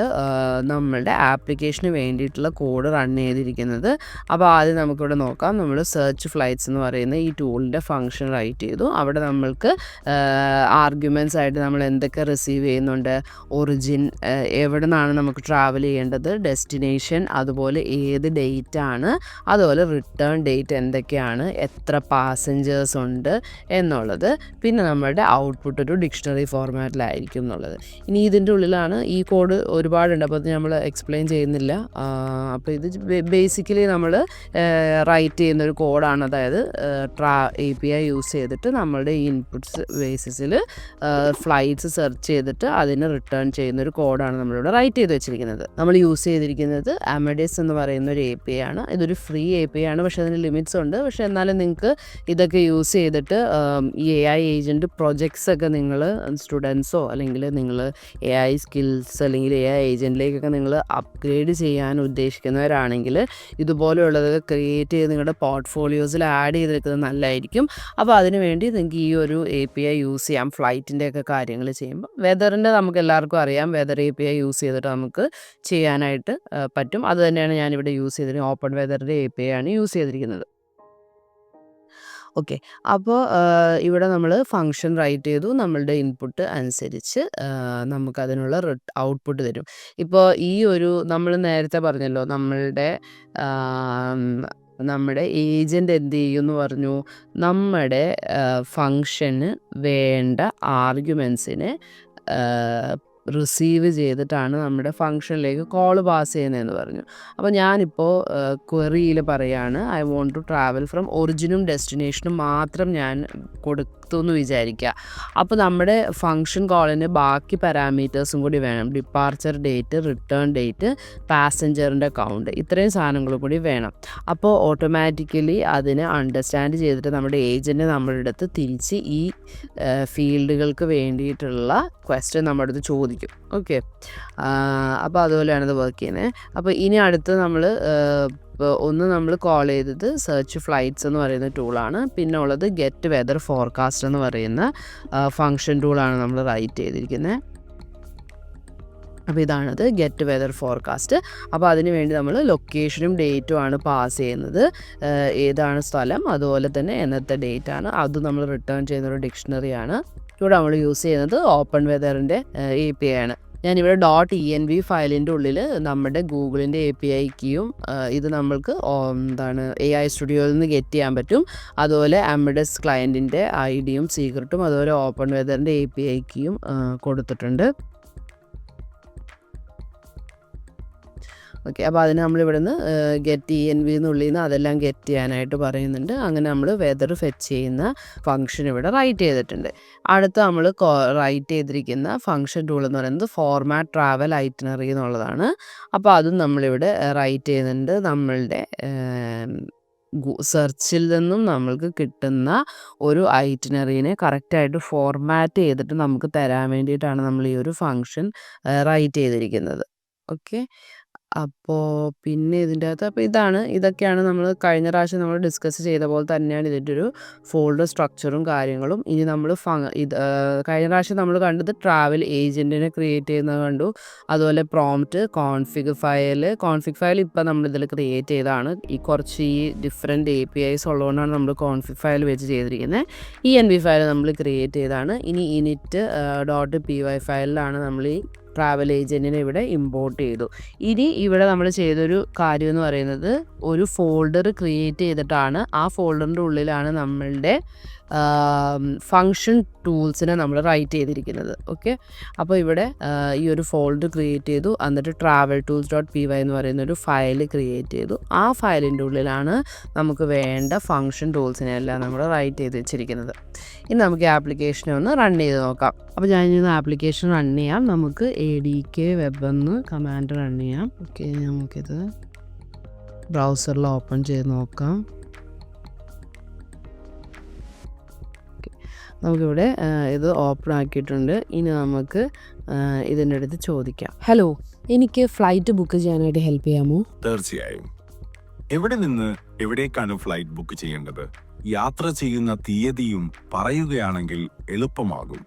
നമ്മളുടെ ആപ്ലിക്കേഷന് വേണ്ടിയിട്ടുള്ള കോഡ് റൺ ചെയ്തിരിക്കുന്നത്. അപ്പോൾ ആദ്യം നമുക്കിവിടെ നോക്കാം. നമ്മൾ സെർച്ച് ഫ്ലൈറ്റ്സ് എന്ന് പറയുന്ന ഈ ടൂളിന്റെ ഫങ്ഷൻ റൈറ്റ് ചെയ്തു. അവിടെ നമ്മൾക്ക് ആർഗ്യുമെന്റ്സ് ആയിട്ട് നമ്മൾ എന്തൊക്കെ റിസീവ് ചെയ്യുന്നുണ്ട് ഒറിജിൻ എവിടെ നിന്നാണ് നമുക്ക് ട്രാവൽ ചെയ്യേണ്ടത് ഡെസ്റ്റിനേഷൻ അതുപോലെ ഏത് ഡേറ്റ് ആണ് അതുപോലെ റിട്ടേൺ ഡേറ്റ് എന്തൊക്കെയാണ് എത്ര പാസഞ്ചേഴ്സ് ഉണ്ട് എന്നുള്ളത് പിന്നെ നമ്മുടെ ഔട്ട്പുട്ട് ഒരു ഡിക്ഷണറി ഫോർമാറ്റിലായിരിക്കും എന്നുള്ളത്. ഇനി ഇതിന്റെ ഉള്ളിലാണ് ഈ കോഡ് ഒരുപാടുണ്ട് അപ്പോൾ അത് നമ്മൾ എക്സ്പ്ലെയിൻ ചെയ്യുന്നില്ല. അപ്പോൾ ഇത് ബേസിക്കലി നമ്മൾ റൈറ്റ് ചെയ്യുന്ന ഒരു കോഡാണ് അതായത് ട്രാ എ പി ഐ യൂസ് ചെയ്തിട്ട് നമ്മളുടെ ഈ ഇൻപുട്സ് ബേസിസിൽ ഫ്ലൈറ്റ്സ് സെർച്ച് ചെയ്തിട്ട് അതിന് റിട്ടേൺ ചെയ്യുന്ന ഒരു കോഡാണ് നമ്മളിവിടെ റൈറ്റ് ചെയ്ത് വെച്ചിരിക്കുന്നത്. നമ്മൾ യൂസ് ചെയ്തിരിക്കുന്നത് ആമഡേസ് എന്ന് പറയുന്ന ഒരു എ പി ആണ്. ഇതൊരു ഫ്രീ എ പി ആണ്. പക്ഷേ അതിന് ലിമിറ്റ്സ് ഉണ്ട്. പക്ഷേ എന്നാലും നിങ്ങൾക്ക് ഇതൊക്കെ യൂസ് ചെയ്തിട്ട് ഈ എ ഐ ഏജന്റ് പ്രൊജക്ട്സ് ഒക്കെ നിങ്ങൾ സ്റ്റുഡൻസോ അല്ലെങ്കിൽ നിങ്ങൾ എ ഐ സ്കിൽസ് അല്ലെങ്കിൽ എ ഐ ഏജന്റിലേക്കൊക്കെ നിങ്ങൾ അപ്ഗ്രേഡ് ചെയ്യാൻ ഉദ്ദേശിക്കുന്നവരാണെങ്കിൽ ഇതുപോലെയുള്ളതൊക്കെ ക്രിയേറ്റ് ചെയ്ത് നിങ്ങളുടെ പോർട്ട്ഫോളിയോസിൽ ആഡ് ചെയ്തെടുക്കുന്നത് നല്ലതായിരിക്കും. അപ്പോൾ അതിന് വേണ്ടി നിങ്ങൾക്ക് ഈ ഒരു എ പി ഐ യൂസ് ചെയ്യാം. ഫ്ലൈറ്റിന്റെ ഒക്കെ കാര്യങ്ങൾ ചെയ്യുമ്പോൾ വെതറിന്റെ നമുക്ക് എല്ലാവർക്കും അറിയാം. Weather A P I use ചെയ്തിട്ട് നമുക്ക് ചെയ്യാനായിട്ട് പറ്റും. അത് തന്നെയാണ് ഞാനിവിടെ യൂസ് ചെയ്തിരിക്കുന്നത് ഓപ്പൺ വെതറിന്റെ എ പി ഐ ആണ് യൂസ് ചെയ്തിരിക്കുന്നത്. ഓക്കെ. അപ്പോൾ ഇവിടെ നമ്മൾ ഫങ്ഷൻ റൈറ്റ് ചെയ്തു. നമ്മളുടെ ഇൻപുട്ട് അനുസരിച്ച് നമുക്കതിനുള്ള ഔട്ട്പുട്ട് തരും. ഇപ്പോൾ ഈ ഒരു നമ്മൾ നേരത്തെ പറഞ്ഞല്ലോ നമ്മളുടെ നമ്മുടെ ഏജന്റ് എന്ത് ചെയ്യുമെന്ന് പറഞ്ഞു. നമ്മുടെ ഫങ്ഷന് വേണ്ട ആർഗ്യുമെൻസിനെ റിസീവ് ചെയ്തിട്ടാണ് നമ്മുടെ ഫങ്ഷനിലേക്ക് കോൾ പാസ് ചെയ്യുന്നതെന്ന് പറഞ്ഞു. അപ്പോൾ ഞാനിപ്പോൾ ക്വറിയിൽ പറയാണ് I want to travel from ഒറിജിനും ഡെസ്റ്റിനേഷനും മാത്രം ഞാൻ കൊടുത്തു എന്ന് വിചാരിക്കുക അപ്പോൾ നമ്മുടെ ഫങ്ഷൻ കോളിന് ബാക്കി പാരാമീറ്റേഴ്സും കൂടി വേണം. ഡിപ്പാർച്ചർ ഡേറ്റ് റിട്ടേൺ ഡേറ്റ് പാസഞ്ചറിന്റെ കൗണ്ട് ഇത്രയും സാധനങ്ങളും കൂടി വേണം. അപ്പോൾ ഓട്ടോമാറ്റിക്കലി അതിനെ അണ്ടർസ്റ്റാൻഡ് ചെയ്തിട്ട് നമ്മുടെ ഏജന്റ് നമ്മുടെ അടുത്ത് തിരിച്ച് ഈ ഫീൽഡുകൾക്ക് വേണ്ടിയിട്ടുള്ള ക്വസ്റ്റ്യൻ നമ്മുടെ അടുത്ത് ചോദിക്കും. ചോദിക്കും. ഓക്കെ. അപ്പോൾ അതുപോലെയാണ് ഇത് വർക്ക് ചെയ്യുന്നത് അപ്പോൾ ഇനി അടുത്ത് നമ്മൾ ഒന്ന് നമ്മൾ കോൾ ചെയ്തത് സെർച്ച് ഫ്ലൈറ്റ്സ് എന്ന് പറയുന്ന ടൂളാണ് പിന്നെ ഉള്ളത് ഗെറ്റ് വെതർ ഫോർകാസ്റ്റ് എന്ന് പറയുന്ന ഫങ്ഷൻ ടൂളാണ് നമ്മൾ റൈറ്റ് ചെയ്തിരിക്കുന്നത് അപ്പോൾ ഇതാണത് ഗെറ്റ് വെതർ ഫോർകാസ്റ്റ് അപ്പോൾ അതിന് വേണ്ടി നമ്മൾ ലൊക്കേഷനും ഡേറ്റും ആണ് പാസ് ചെയ്യുന്നത്. ഏതാണ് സ്ഥലം? അതുപോലെ തന്നെ എന്നത്തെ ഡേറ്റ് ആണ്. അത് നമ്മൾ റിട്ടേൺ ചെയ്യുന്നൊരു ഡിക്ഷണറിയാണ് ഇവിടെ നമ്മൾ യൂസ് ചെയ്യുന്നത് ഓപ്പൺ വെതറിന്റെ എ പി ഐ ആണ്. ഞാനിവിടെ ഡോട്ട് ഇ എൻ വി ഫയലിന്റെ ഉള്ളിൽ നമ്മുടെ ഗൂഗിളിന്റെ എ പി കീയും ഇത് നമ്മൾക്ക് എന്താണ് എ ഐ സ്റ്റുഡിയോയിൽ നിന്ന് ഗെറ്റ് ചെയ്യാൻ പറ്റും. അതുപോലെ അമിഡസ് ക്ലയന്റിന്റെ ഐ ഡിയും സീക്രട്ടും അതുപോലെ ഓപ്പൺ വെതറിന്റെ എ പി ഐക്കും കൊടുത്തിട്ടുണ്ട്. ഓക്കെ അപ്പോൾ അതിന് നമ്മൾ ഇവിടുന്ന് ഗെറ്റ് ഇ എൻ വി എന്നുള്ളിൽ നിന്ന് അതെല്ലാം ഗെറ്റ് ചെയ്യാനായിട്ട് പറയുന്നുണ്ട്. അങ്ങനെ നമ്മൾ വെതർ ഫെച്ച് ചെയ്യുന്ന ഫംഗ്ഷൻ ഇവിടെ റൈറ്റ് ചെയ്തിട്ടുണ്ട്. അടുത്ത നമ്മൾ റൈറ്റ് ചെയ്തിരിക്കുന്ന ഫംഗ്ഷൻ ടൂൾ എന്ന് പറയുന്നത് ഫോർമാറ്റ് ട്രാവൽ ഐറ്റിനറി എന്നുള്ളതാണ്. അപ്പോൾ അതും നമ്മളിവിടെ റൈറ്റ് ചെയ്യുന്നുണ്ട്. നമ്മളുടെ സെർച്ചിൽ നിന്നും നമ്മൾക്ക് കിട്ടുന്ന ഒരു ഐറ്റിനറീനെ കറക്റ്റായിട്ട് ഫോർമാറ്റ് ചെയ്തിട്ട് നമുക്ക് തരാൻ വേണ്ടിയിട്ടാണ് നമ്മൾ ഈ ഒരു ഫംഗ്ഷൻ റൈറ്റ് ചെയ്തിരിക്കുന്നത്. ഓക്കെ? അപ്പോൾ പിന്നെ ഇതിന്റെ അകത്ത് അപ്പോൾ ഇതാണ്. ഇതൊക്കെയാണ് നമ്മൾ കഴിഞ്ഞ പ്രാവശ്യം നമ്മൾ ഡിസ്കസ് ചെയ്ത പോലെ തന്നെയാണ് ഇതിന്റെ ഒരു ഫോൾഡർ സ്ട്രക്ചറും കാര്യങ്ങളും. ഇനി നമ്മൾ ഫങ് ഇത് കഴിഞ്ഞ പ്രാവശ്യം നമ്മൾ കണ്ടത് ട്രാവൽ ഏജന്റിനെ ക്രിയേറ്റ് ചെയ്യുന്നത് കണ്ടു. അതുപോലെ prompt config file config file ഇപ്പോൾ നമ്മൾ ഇതിൽ ക്രിയേറ്റ് ചെയ്തതാണ്. ഈ കുറച്ച് ഈ ഡിഫറെന്റ് എ പി ഐസ് ഉള്ളതുകൊണ്ടാണ് നമ്മൾ കോൺഫിഗ് ഫയൽ വെച്ച് ചെയ്തിരിക്കുന്നത്. ഈ എൻ ബി ഫയൽ നമ്മൾ ക്രിയേറ്റ് ചെയ്തതാണ്. ഇനി ഇനിറ്റ് ഡോട്ട് പി വൈ ഫയലിലാണ് നമ്മൾ ഈ ട്രാവൽ ഏജന്റിനെ ഇവിടെ ഇമ്പോർട്ട് ചെയ്തു. ഇനി ഇവിടെ നമ്മൾ ചെയ്തൊരു കാര്യം എന്ന് പറയുന്നത് ഒരു ഫോൾഡർ ക്രിയേറ്റ് ചെയ്തിട്ടാണ് ആ ഫോൾഡറിന്റെ ഉള്ളിലാണ് നമ്മളുടെ ഫങ്ഷൻ ടൂൾസിനെ നമ്മൾ റൈറ്റ് ചെയ്തിരിക്കുന്നത്. ഓക്കെ അപ്പോൾ ഇവിടെ ഈ ഒരു ഫോൾഡ് ക്രിയേറ്റ് ചെയ്തു. എന്നിട്ട് travel tools dot P Y എന്ന് പറയുന്ന ഒരു ഫയൽ ക്രിയേറ്റ് ചെയ്തു. ആ ഫയലിന്റെ ഉള്ളിലാണ് നമുക്ക് വേണ്ട ഫങ്ഷൻ ടൂൾസിനെ എല്ലാം നമ്മൾ റൈറ്റ് ചെയ്ത് വെച്ചിരിക്കുന്നത്. ഇനി നമുക്ക് ഈ ആപ്ലിക്കേഷനെ ഒന്ന് റൺ ചെയ്ത് നോക്കാം. അപ്പോൾ ഞാൻ ഇന്ന് ആപ്ലിക്കേഷൻ റൺ ചെയ്യാം. നമുക്ക് എ ഡി കെ വെബ് എന്ന് കമാൻഡ് റൺ ചെയ്യാം. ഓക്കെ നമുക്കിത് ബ്രൗസറിൽ ഓപ്പൺ ചെയ്ത് നോക്കാം. നമുക്കിവിടെ ഇത് ഓപ്പൺ ആക്കിയിട്ടുണ്ട്. ഇനി നമുക്ക് ഇതിന്റെ അടുത്ത് ചോദിക്കാം. ഹലോ എനിക്ക് ഫ്ലൈറ്റ് ബുക്ക് ചെയ്യാനായിട്ട് ഹെൽപ്പ് ചെയ്യാമോ? തീർച്ചയായും. എവിടെ നിന്ന് എവിടേക്കാണ് ഫ്ലൈറ്റ് ബുക്ക് ചെയ്യേണ്ടത്? യാത്ര ചെയ്യുന്ന തീയതിയും പറയുകയാണെങ്കിൽ എളുപ്പമാകും.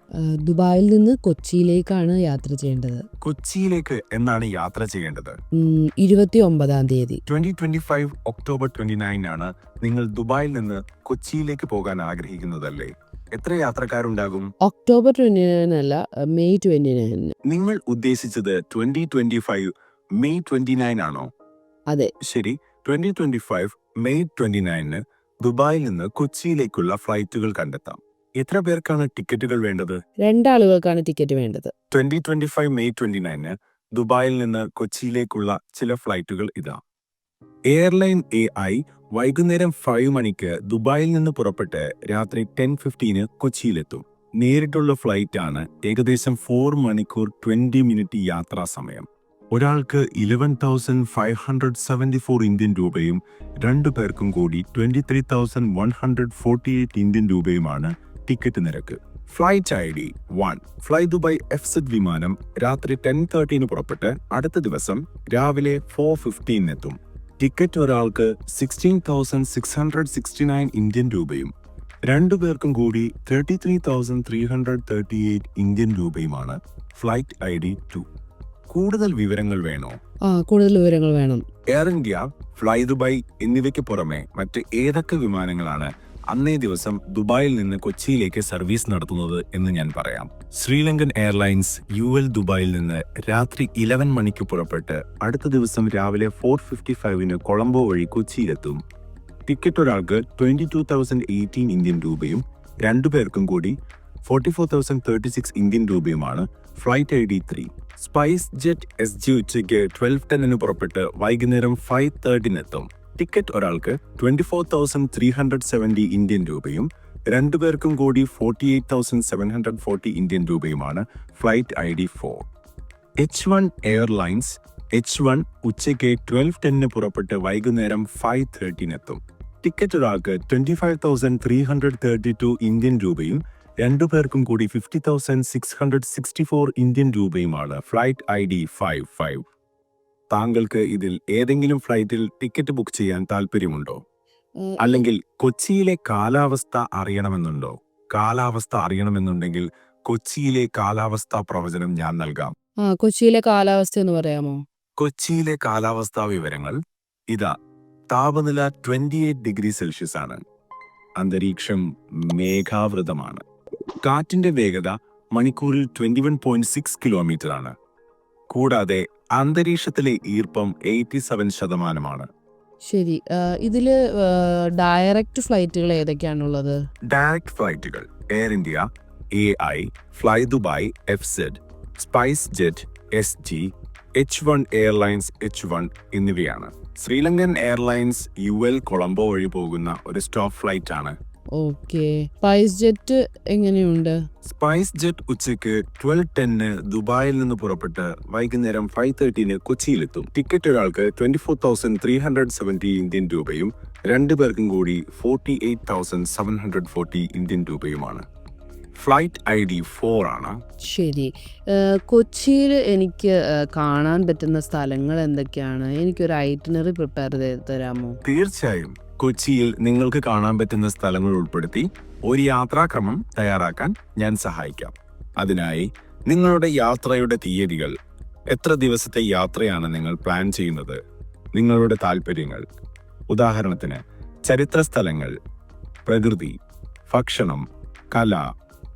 ദുബായിൽ നിന്ന് കൊച്ചിയിലേക്കാണ് യാത്ര ചെയ്യേണ്ടത്. കൊച്ചിയിലേക്ക് എന്നാണ് യാത്ര ചെയ്യേണ്ടത്? ഇരുപത്തി ഒമ്പതാം തീയതി. Twenty twenty five October twenty nine ആണ് നിങ്ങൾ ദുബായിൽ നിന്ന് കൊച്ചിയിലേക്ക് പോകാൻ ആഗ്രഹിക്കുന്നതല്ലേ? എത്ര യാത്രക്കാരുണ്ടാകും? ഒക്ടോബർ ട്വന്റി നയൻ അല്ല മെയ് ട്വന്റി നയനിന് നിങ്ങൾ ഉദ്ദേശിച്ചത് twenty twenty five May twenty nine ആണോ അതെ. ശരി. Twenty twenty five May twenty നയനിന് ദുബായിൽ നിന്ന് കൊച്ചിയിലേക്കുള്ള ഫ്ലൈറ്റുകൾ കണ്ടെത്താം. എത്ര പേർക്കാണ് ടിക്കറ്റുകൾ വേണ്ടത്? രണ്ടാളുകൾക്കാണ് ടിക്കറ്റ് വേണ്ടത്. Twenty twenty five May twenty nine ദുബായിൽ നിന്ന് കൊച്ചിയിലേക്കുള്ള ചില ഫ്ലൈറ്റുകൾ ഇതാ. എയർലൈൻ എ ഐ വൈകുന്നേരം ഫൈവ് മണിക്ക് ദുബായിൽ നിന്ന് പുറപ്പെട്ട് രാത്രി ടെൻ ഫിഫ്റ്റീന് കൊച്ചിയിലെത്തും. നേരിട്ടുള്ള ഫ്ലൈറ്റ് ആണ് ഏകദേശം ഫോർ മണിക്കൂർ ട്വന്റി മിനിറ്റ് യാത്രാ സമയം. ഒരാൾക്ക് eleven thousand five hundred seventy four Indian രൂപയും രണ്ടു പേർക്കും കൂടി twenty three thousand one hundred forty eight Indian രൂപയുമാണ് ടിക്കറ്റ് നിരക്ക്. Flight I D one flydubai F Z വിമാനം രാത്രി ടെൻ തേർട്ടീന് പുറപ്പെട്ട് അടുത്ത ദിവസം രാവിലെ ഫോർ ഫിഫ്റ്റീന് എത്തും ടിക്കറ്റ് ഒരാൾക്ക് sixteen thousand six hundred sixty nine Indian രൂപയും രണ്ടു പേർക്കും കൂടി thirty three thousand three hundred thirty eight Indian രൂപയുമാണ് ഫ്ലൈറ്റ് ഐ ഡി ടു. കൂടുതൽ വിവരങ്ങൾ വേണോ? ആ കൂടുതൽ വിവരങ്ങൾ വേണം. എയർ ഇന്ത്യ ഫ്ലൈ ദുബായ് എന്നിവയ്ക്ക് പുറമെ മറ്റ് ഏതൊക്കെ വിമാനങ്ങളാണ് അന്നേ ദിവസം ദുബായിൽ നിന്ന് കൊച്ചിയിലേക്ക് സർവീസ് നടത്തുന്നത് എന്ന് ഞാൻ പറയാം. ശ്രീലങ്കൻ എയർലൈൻസ് യു എൽ ദുബായിൽ നിന്ന് രാത്രി ഇലവൻ മണിക്ക് പുറപ്പെട്ട് അടുത്ത ദിവസം രാവിലെ ഫോർ ഫിഫ്റ്റി ഫൈവിന് കൊളംബോ വഴി കൊച്ചിയിലെത്തും. ടിക്കറ്റ് ഒരാൾക്ക് twenty two thousand eighteen Indian രൂപയും രണ്ടു പേർക്കും കൂടി forty four thousand thirty six Indian രൂപയുമാണ് flight I D three. SpiceJet S G ഉച്ചയ്ക്ക് ട്വൽവ് ടെന്നിന് പുറപ്പെട്ട് വൈകുന്നേരം ഫൈവ് തേർട്ടിനെത്തും ടിക്കറ്റ് ഒരാൾക്ക് twenty four thousand three hundred seventy Indian രൂപയും രണ്ടുപേർക്കും കൂടി forty eight thousand seven hundred forty Indian രൂപയുമാണ് flight I D four. H one airlines H one ഉച്ചയ്ക്ക് ട്വൽവ് ടെന്നിന് പുറപ്പെട്ട് വൈകുന്നേരം ഫൈവ് തേർട്ടിനെത്തും ടിക്കറ്റ് ഒരാൾക്ക് twenty five thousand three hundred thirty two Indian രൂപയും രണ്ടു പേർക്കും കൂടി fifty thousand six hundred sixty four Indian രൂപയുമാണ് flight I D five five താങ്കൾക്ക് ഇതിൽ ഏതെങ്കിലും ഫ്ലൈറ്റിൽ ടിക്കറ്റ് ബുക്ക് ചെയ്യാൻ താല്പര്യമുണ്ടോ അല്ലെങ്കിൽ കൊച്ചിയിലെ കാലാവസ്ഥ അറിയണമെന്നുണ്ടോ? കാലാവസ്ഥ അറിയണമെന്നുണ്ടെങ്കിൽ കൊച്ചിയിലെ കാലാവസ്ഥ പ്രവചനം ഞാൻ നൽകാം. കൊച്ചിയിലെ കാലാവസ്ഥ എന്ന് പറയാമോ? കൊച്ചിയിലെ കാലാവസ്ഥാ വിവരങ്ങൾ. ഇതാ താപനില ട്വന്റി എയ്റ്റ് ഡിഗ്രി സെൽഷ്യസ് ആണ്. അന്തരീക്ഷം മേഘാവൃതമാണ്. കാറ്റിന്റെ വേഗത മണിക്കൂറിൽ twenty one point six kilometre ആണ്. കൂടാതെ അന്തരീക്ഷത്തിലെ ഈർപ്പം എയ്റ്റി സെവൻ ശതമാനമാണ്. ശരി. ഇതിൽ ഡയറക്റ്റ് ഫ്ലൈറ്റുകൾ ഏതൊക്കെയാണുള്ളത്? Direct ഫ്ലൈറ്റുകൾ. Air India A I flydubai F Z SpiceJet S G H one airlines H one എന്നിവയാണ്. SriLankan airlines U L Colombo വഴി പോകുന്ന ഒരു സ്റ്റോപ്പ് ഫ്ലൈറ്റ് ആണ് ഓക്കെ സ്പൈസ് ജെറ്റ് എങ്ങനെയുണ്ട്? സ്പൈസ് ജെറ്റ് ഉച്ചയ്ക്ക് ട്വൽവ് ടെന്ന് ദുബായിൽ നിന്ന് പുറപ്പെട്ട് വൈകുന്നേരം ഫൈവ് തേർട്ടീന് കൊച്ചിയിലെത്തും. ടിക്കറ്റ് ഒരാൾക്ക് twenty four thousand three hundred seventy Indian രൂപയും രണ്ടു പേർക്കും കൂടി forty eight thousand seven hundred forty Indian രൂപയുമാണ്. ഫ്ലൈറ്റ് ഐ ഡി ഫോർ ആണ്. ശരി. കൊച്ചിയിൽ എനിക്ക് കാണാൻ പറ്റുന്ന സ്ഥലങ്ങൾ എന്തൊക്കെയാണ്? എനിക്കൊരു ഐറ്റിനറി പ്രിപ്പയർ ചെയ്ത് തരാമോ? തീർച്ചയായും. കൊച്ചിയിൽ നിങ്ങൾക്ക് കാണാൻ പറ്റുന്ന സ്ഥലങ്ങൾ ഉൾപ്പെടുത്തി ഒരു യാത്രാക്രമം തയ്യാറാക്കാൻ ഞാൻ സഹായിക്കാം. അതിനായി നിങ്ങളുടെ യാത്രയുടെ തീയതികൾ എത്ര ദിവസത്തെ യാത്രയാണ് നിങ്ങൾ പ്ലാൻ ചെയ്യുന്നത് നിങ്ങളുടെ താല്പര്യങ്ങൾ ഉദാഹരണത്തിന് ചരിത്ര സ്ഥലങ്ങൾ പ്രകൃതി ഭക്ഷണം കല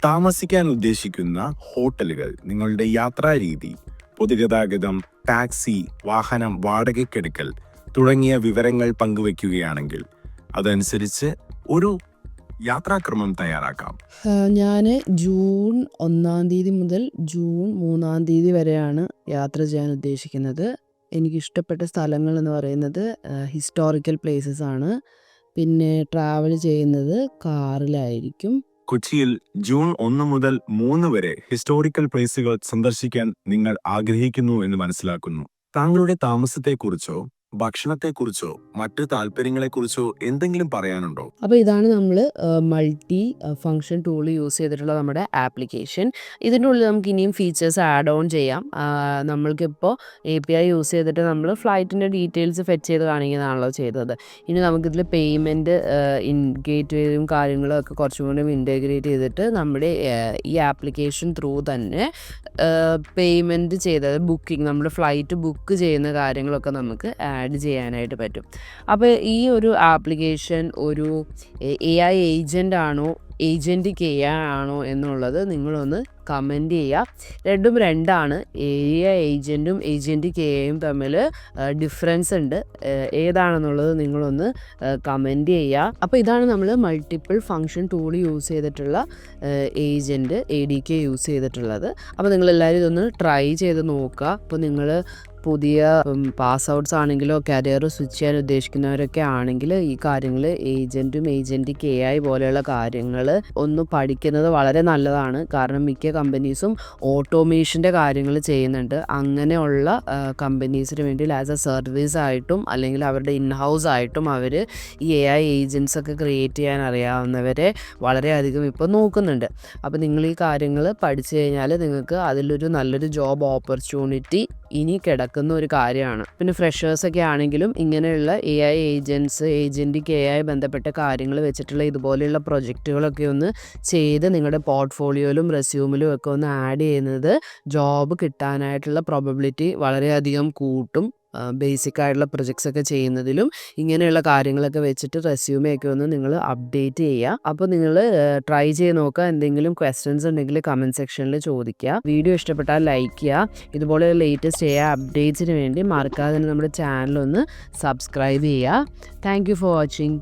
താമസിക്കാൻ ഉദ്ദേശിക്കുന്ന ഹോട്ടലുകൾ നിങ്ങളുടെ യാത്രാരീതി പൊതുഗതാഗതം ടാക്സി വാഹനം വാടകയ്ക്കെടുക്കൽ തുടങ്ങിയ വിവരങ്ങൾ പങ്കുവെക്കുകയാണെങ്കിൽ അതനുസരിച്ച് ഒരു യാത്രാക്രമം തയ്യാറാക്കാം. ഞാൻ ജൂൺ ഒന്നാം തീയതി മുതൽ ജൂൺ മൂന്നാം തീയതി വരെയാണ് യാത്ര ചെയ്യാൻ ഉദ്ദേശിക്കുന്നത്. എനിക്ക് ഇഷ്ടപ്പെട്ട സ്ഥലങ്ങൾ എന്ന് പറയുന്നത് ഹിസ്റ്റോറിക്കൽ പ്ലേസസ് ആണ്. പിന്നെ ട്രാവൽ ചെയ്യുന്നത് കാറിലായിരിക്കും. കൊച്ചിയിൽ ജൂൺ ഒന്ന് മുതൽ മൂന്ന് വരെ ഹിസ്റ്റോറിക്കൽ പ്ലേസുകൾ സന്ദർശിക്കാൻ നിങ്ങൾ ആഗ്രഹിക്കുന്നു എന്ന് മനസ്സിലാക്കുന്നു. താങ്കളുടെ താമസത്തെക്കുറിച്ചോ ഭക്ഷണത്തെക്കുറിച്ചോ മറ്റ് താല്പര്യങ്ങളെക്കുറിച്ചോ എന്തെങ്കിലും പറയാനുണ്ടോ? അപ്പോൾ ഇതാണ് നമ്മൾ മൾട്ടി ഫങ്ഷൻ ടൂൾ യൂസ് ചെയ്തിട്ടുള്ള നമ്മുടെ ആപ്ലിക്കേഷൻ. ഇതിന്റെ ഉള്ളിൽ നമുക്ക് ഇനിയും ഫീച്ചേഴ്സ് ആഡ് ഓൺ ചെയ്യാം. നമ്മൾക്കിപ്പോൾ എ പി ഐ യൂസ് ചെയ്തിട്ട് നമ്മൾ ഫ്ലൈറ്റിന്റെ ഡീറ്റെയിൽസ് ഫെച്ച് ചെയ്ത് കാണിക്കുന്നതാണല്ലോ ചെയ്തത്. ഇനി നമുക്കിതിൽ പേയ്മെന്റ് ഇൻ ഗേറ്റ്വേയും കാര്യങ്ങളും ഒക്കെ കുറച്ചും കൂടി ഇന്റഗ്രേറ്റ് ചെയ്തിട്ട് നമ്മുടെ ഈ ആപ്ലിക്കേഷൻ ത്രൂ തന്നെ പേയ്മെന്റ് ചെയ്തത് ബുക്കിംഗ് നമ്മുടെ ഫ്ലൈറ്റ് ബുക്ക് ചെയ്യുന്ന കാര്യങ്ങളൊക്കെ നമുക്ക് ആഡ് ചെയ്യാനായിട്ട് പറ്റും. അപ്പോൾ ഈ ഒരു ആപ്ലിക്കേഷൻ ഒരു എ ഐ ഏജന്റ് ആണോ ഏജന്റ് കെ ആണോ എന്നുള്ളത് നിങ്ങളൊന്ന് കമന്റ് ചെയ്യുക രണ്ടും രണ്ടാണ്. എ ഏജന്റും ഏജന്റ് കെയും തമ്മിൽ ഡിഫറൻസ് ഉണ്ട്. ഏതാണെന്നുള്ളത് നിങ്ങളൊന്ന് കമന്റ് ചെയ്യുക അപ്പോൾ ഇതാണ് നമ്മൾ മൾട്ടിപ്പിൾ ഫങ്ഷൻ ടൂൾ യൂസ് ചെയ്തിട്ടുള്ള agent A D K use ചെയ്തിട്ടുള്ളത്. അപ്പോൾ നിങ്ങളെല്ലാവരും ഇതൊന്ന് ട്രൈ ചെയ്ത് നോക്കുക. അപ്പോൾ നിങ്ങൾ പുതിയ പാസ് ഔട്ട്സ് ആണെങ്കിലോ കരിയർ സ്വിച്ച് ചെയ്യാൻ ഉദ്ദേശിക്കുന്നവരൊക്കെ ആണെങ്കിൽ ഈ കാര്യങ്ങൾ ഏജന്റും ഏജന്റ് കെ ഐ പോലെയുള്ള കാര്യങ്ങൾ ഒന്ന് പഠിക്കുന്നത് വളരെ നല്ലതാണ്. കാരണം മിക്ക കമ്പനീസും ഓട്ടോമേഷന്റെ കാര്യങ്ങൾ ചെയ്യുന്നുണ്ട്. അങ്ങനെയുള്ള കമ്പനീസിന് വേണ്ടി ആസ് എ സർവീസ് ആയിട്ടും അല്ലെങ്കിൽ അവരുടെ ഇൻഹൗസ് ആയിട്ടും അവർ ഈ എ ഐ ഏജൻസ് ഒക്കെ ക്രിയേറ്റ് ചെയ്യാൻ അറിയാവുന്നവരെ വളരെയധികം ഇപ്പോൾ നോക്കുന്നുണ്ട്. അപ്പോൾ നിങ്ങൾ ഈ കാര്യങ്ങൾ പഠിച്ചു കഴിഞ്ഞാൽ നിങ്ങൾക്ക് അതിലൊരു നല്ലൊരു ജോബ് ഓപ്പർച്യൂണിറ്റി ഇനി കിടക്കുന്ന ഒരു കാര്യമാണ്. പിന്നെ ഫ്രഷേഴ്സ് ഒക്കെ ആണെങ്കിലും ഇങ്ങനെയുള്ള A I agents agentic A I ബന്ധപ്പെട്ട കാര്യങ്ങൾ വെച്ചിട്ടുള്ള ഇതുപോലെയുള്ള പ്രൊജക്റ്റുകളൊക്കെ ഒന്ന് ചെയ്ത് നിങ്ങളുടെ പോർട്ട്ഫോളിയോയിലും റെസ്യൂമിലും ഒക്കെ ഒന്ന് ആഡ് ചെയ്യുന്നത് ജോബ് കിട്ടാനായിട്ടുള്ള പ്രോബബിലിറ്റി വളരെയധികം കൂട്ടും. ബേസിക് ആയിട്ടുള്ള പ്രൊജക്ട്സ് ഒക്കെ ചെയ്യുന്നതിലും ഇങ്ങനെയുള്ള കാര്യങ്ങളൊക്കെ വെച്ചിട്ട് റെസ്യൂമൊക്കെ ഒന്ന് നിങ്ങൾ അപ്ഡേറ്റ് ചെയ്യുക അപ്പോൾ നിങ്ങൾ ട്രൈ ചെയ്ത് നോക്കുക എന്തെങ്കിലും ക്വസ്റ്റ്യൻസ് ഉണ്ടെങ്കിൽ കമന്റ് സെക്ഷനിൽ ചോദിക്കുക വീഡിയോ ഇഷ്ടപ്പെട്ടാൽ ലൈക്ക് ചെയ്യുക ഇതുപോലെ ലേറ്റസ്റ്റ് എ അപ്ഡേറ്റ്സിന് വേണ്ടി മറക്കാതെ തന്നെ നമ്മുടെ ചാനൽ ഒന്ന് സബ്സ്ക്രൈബ് ചെയ്യുക താങ്ക് ഫോർ വാച്ചിങ്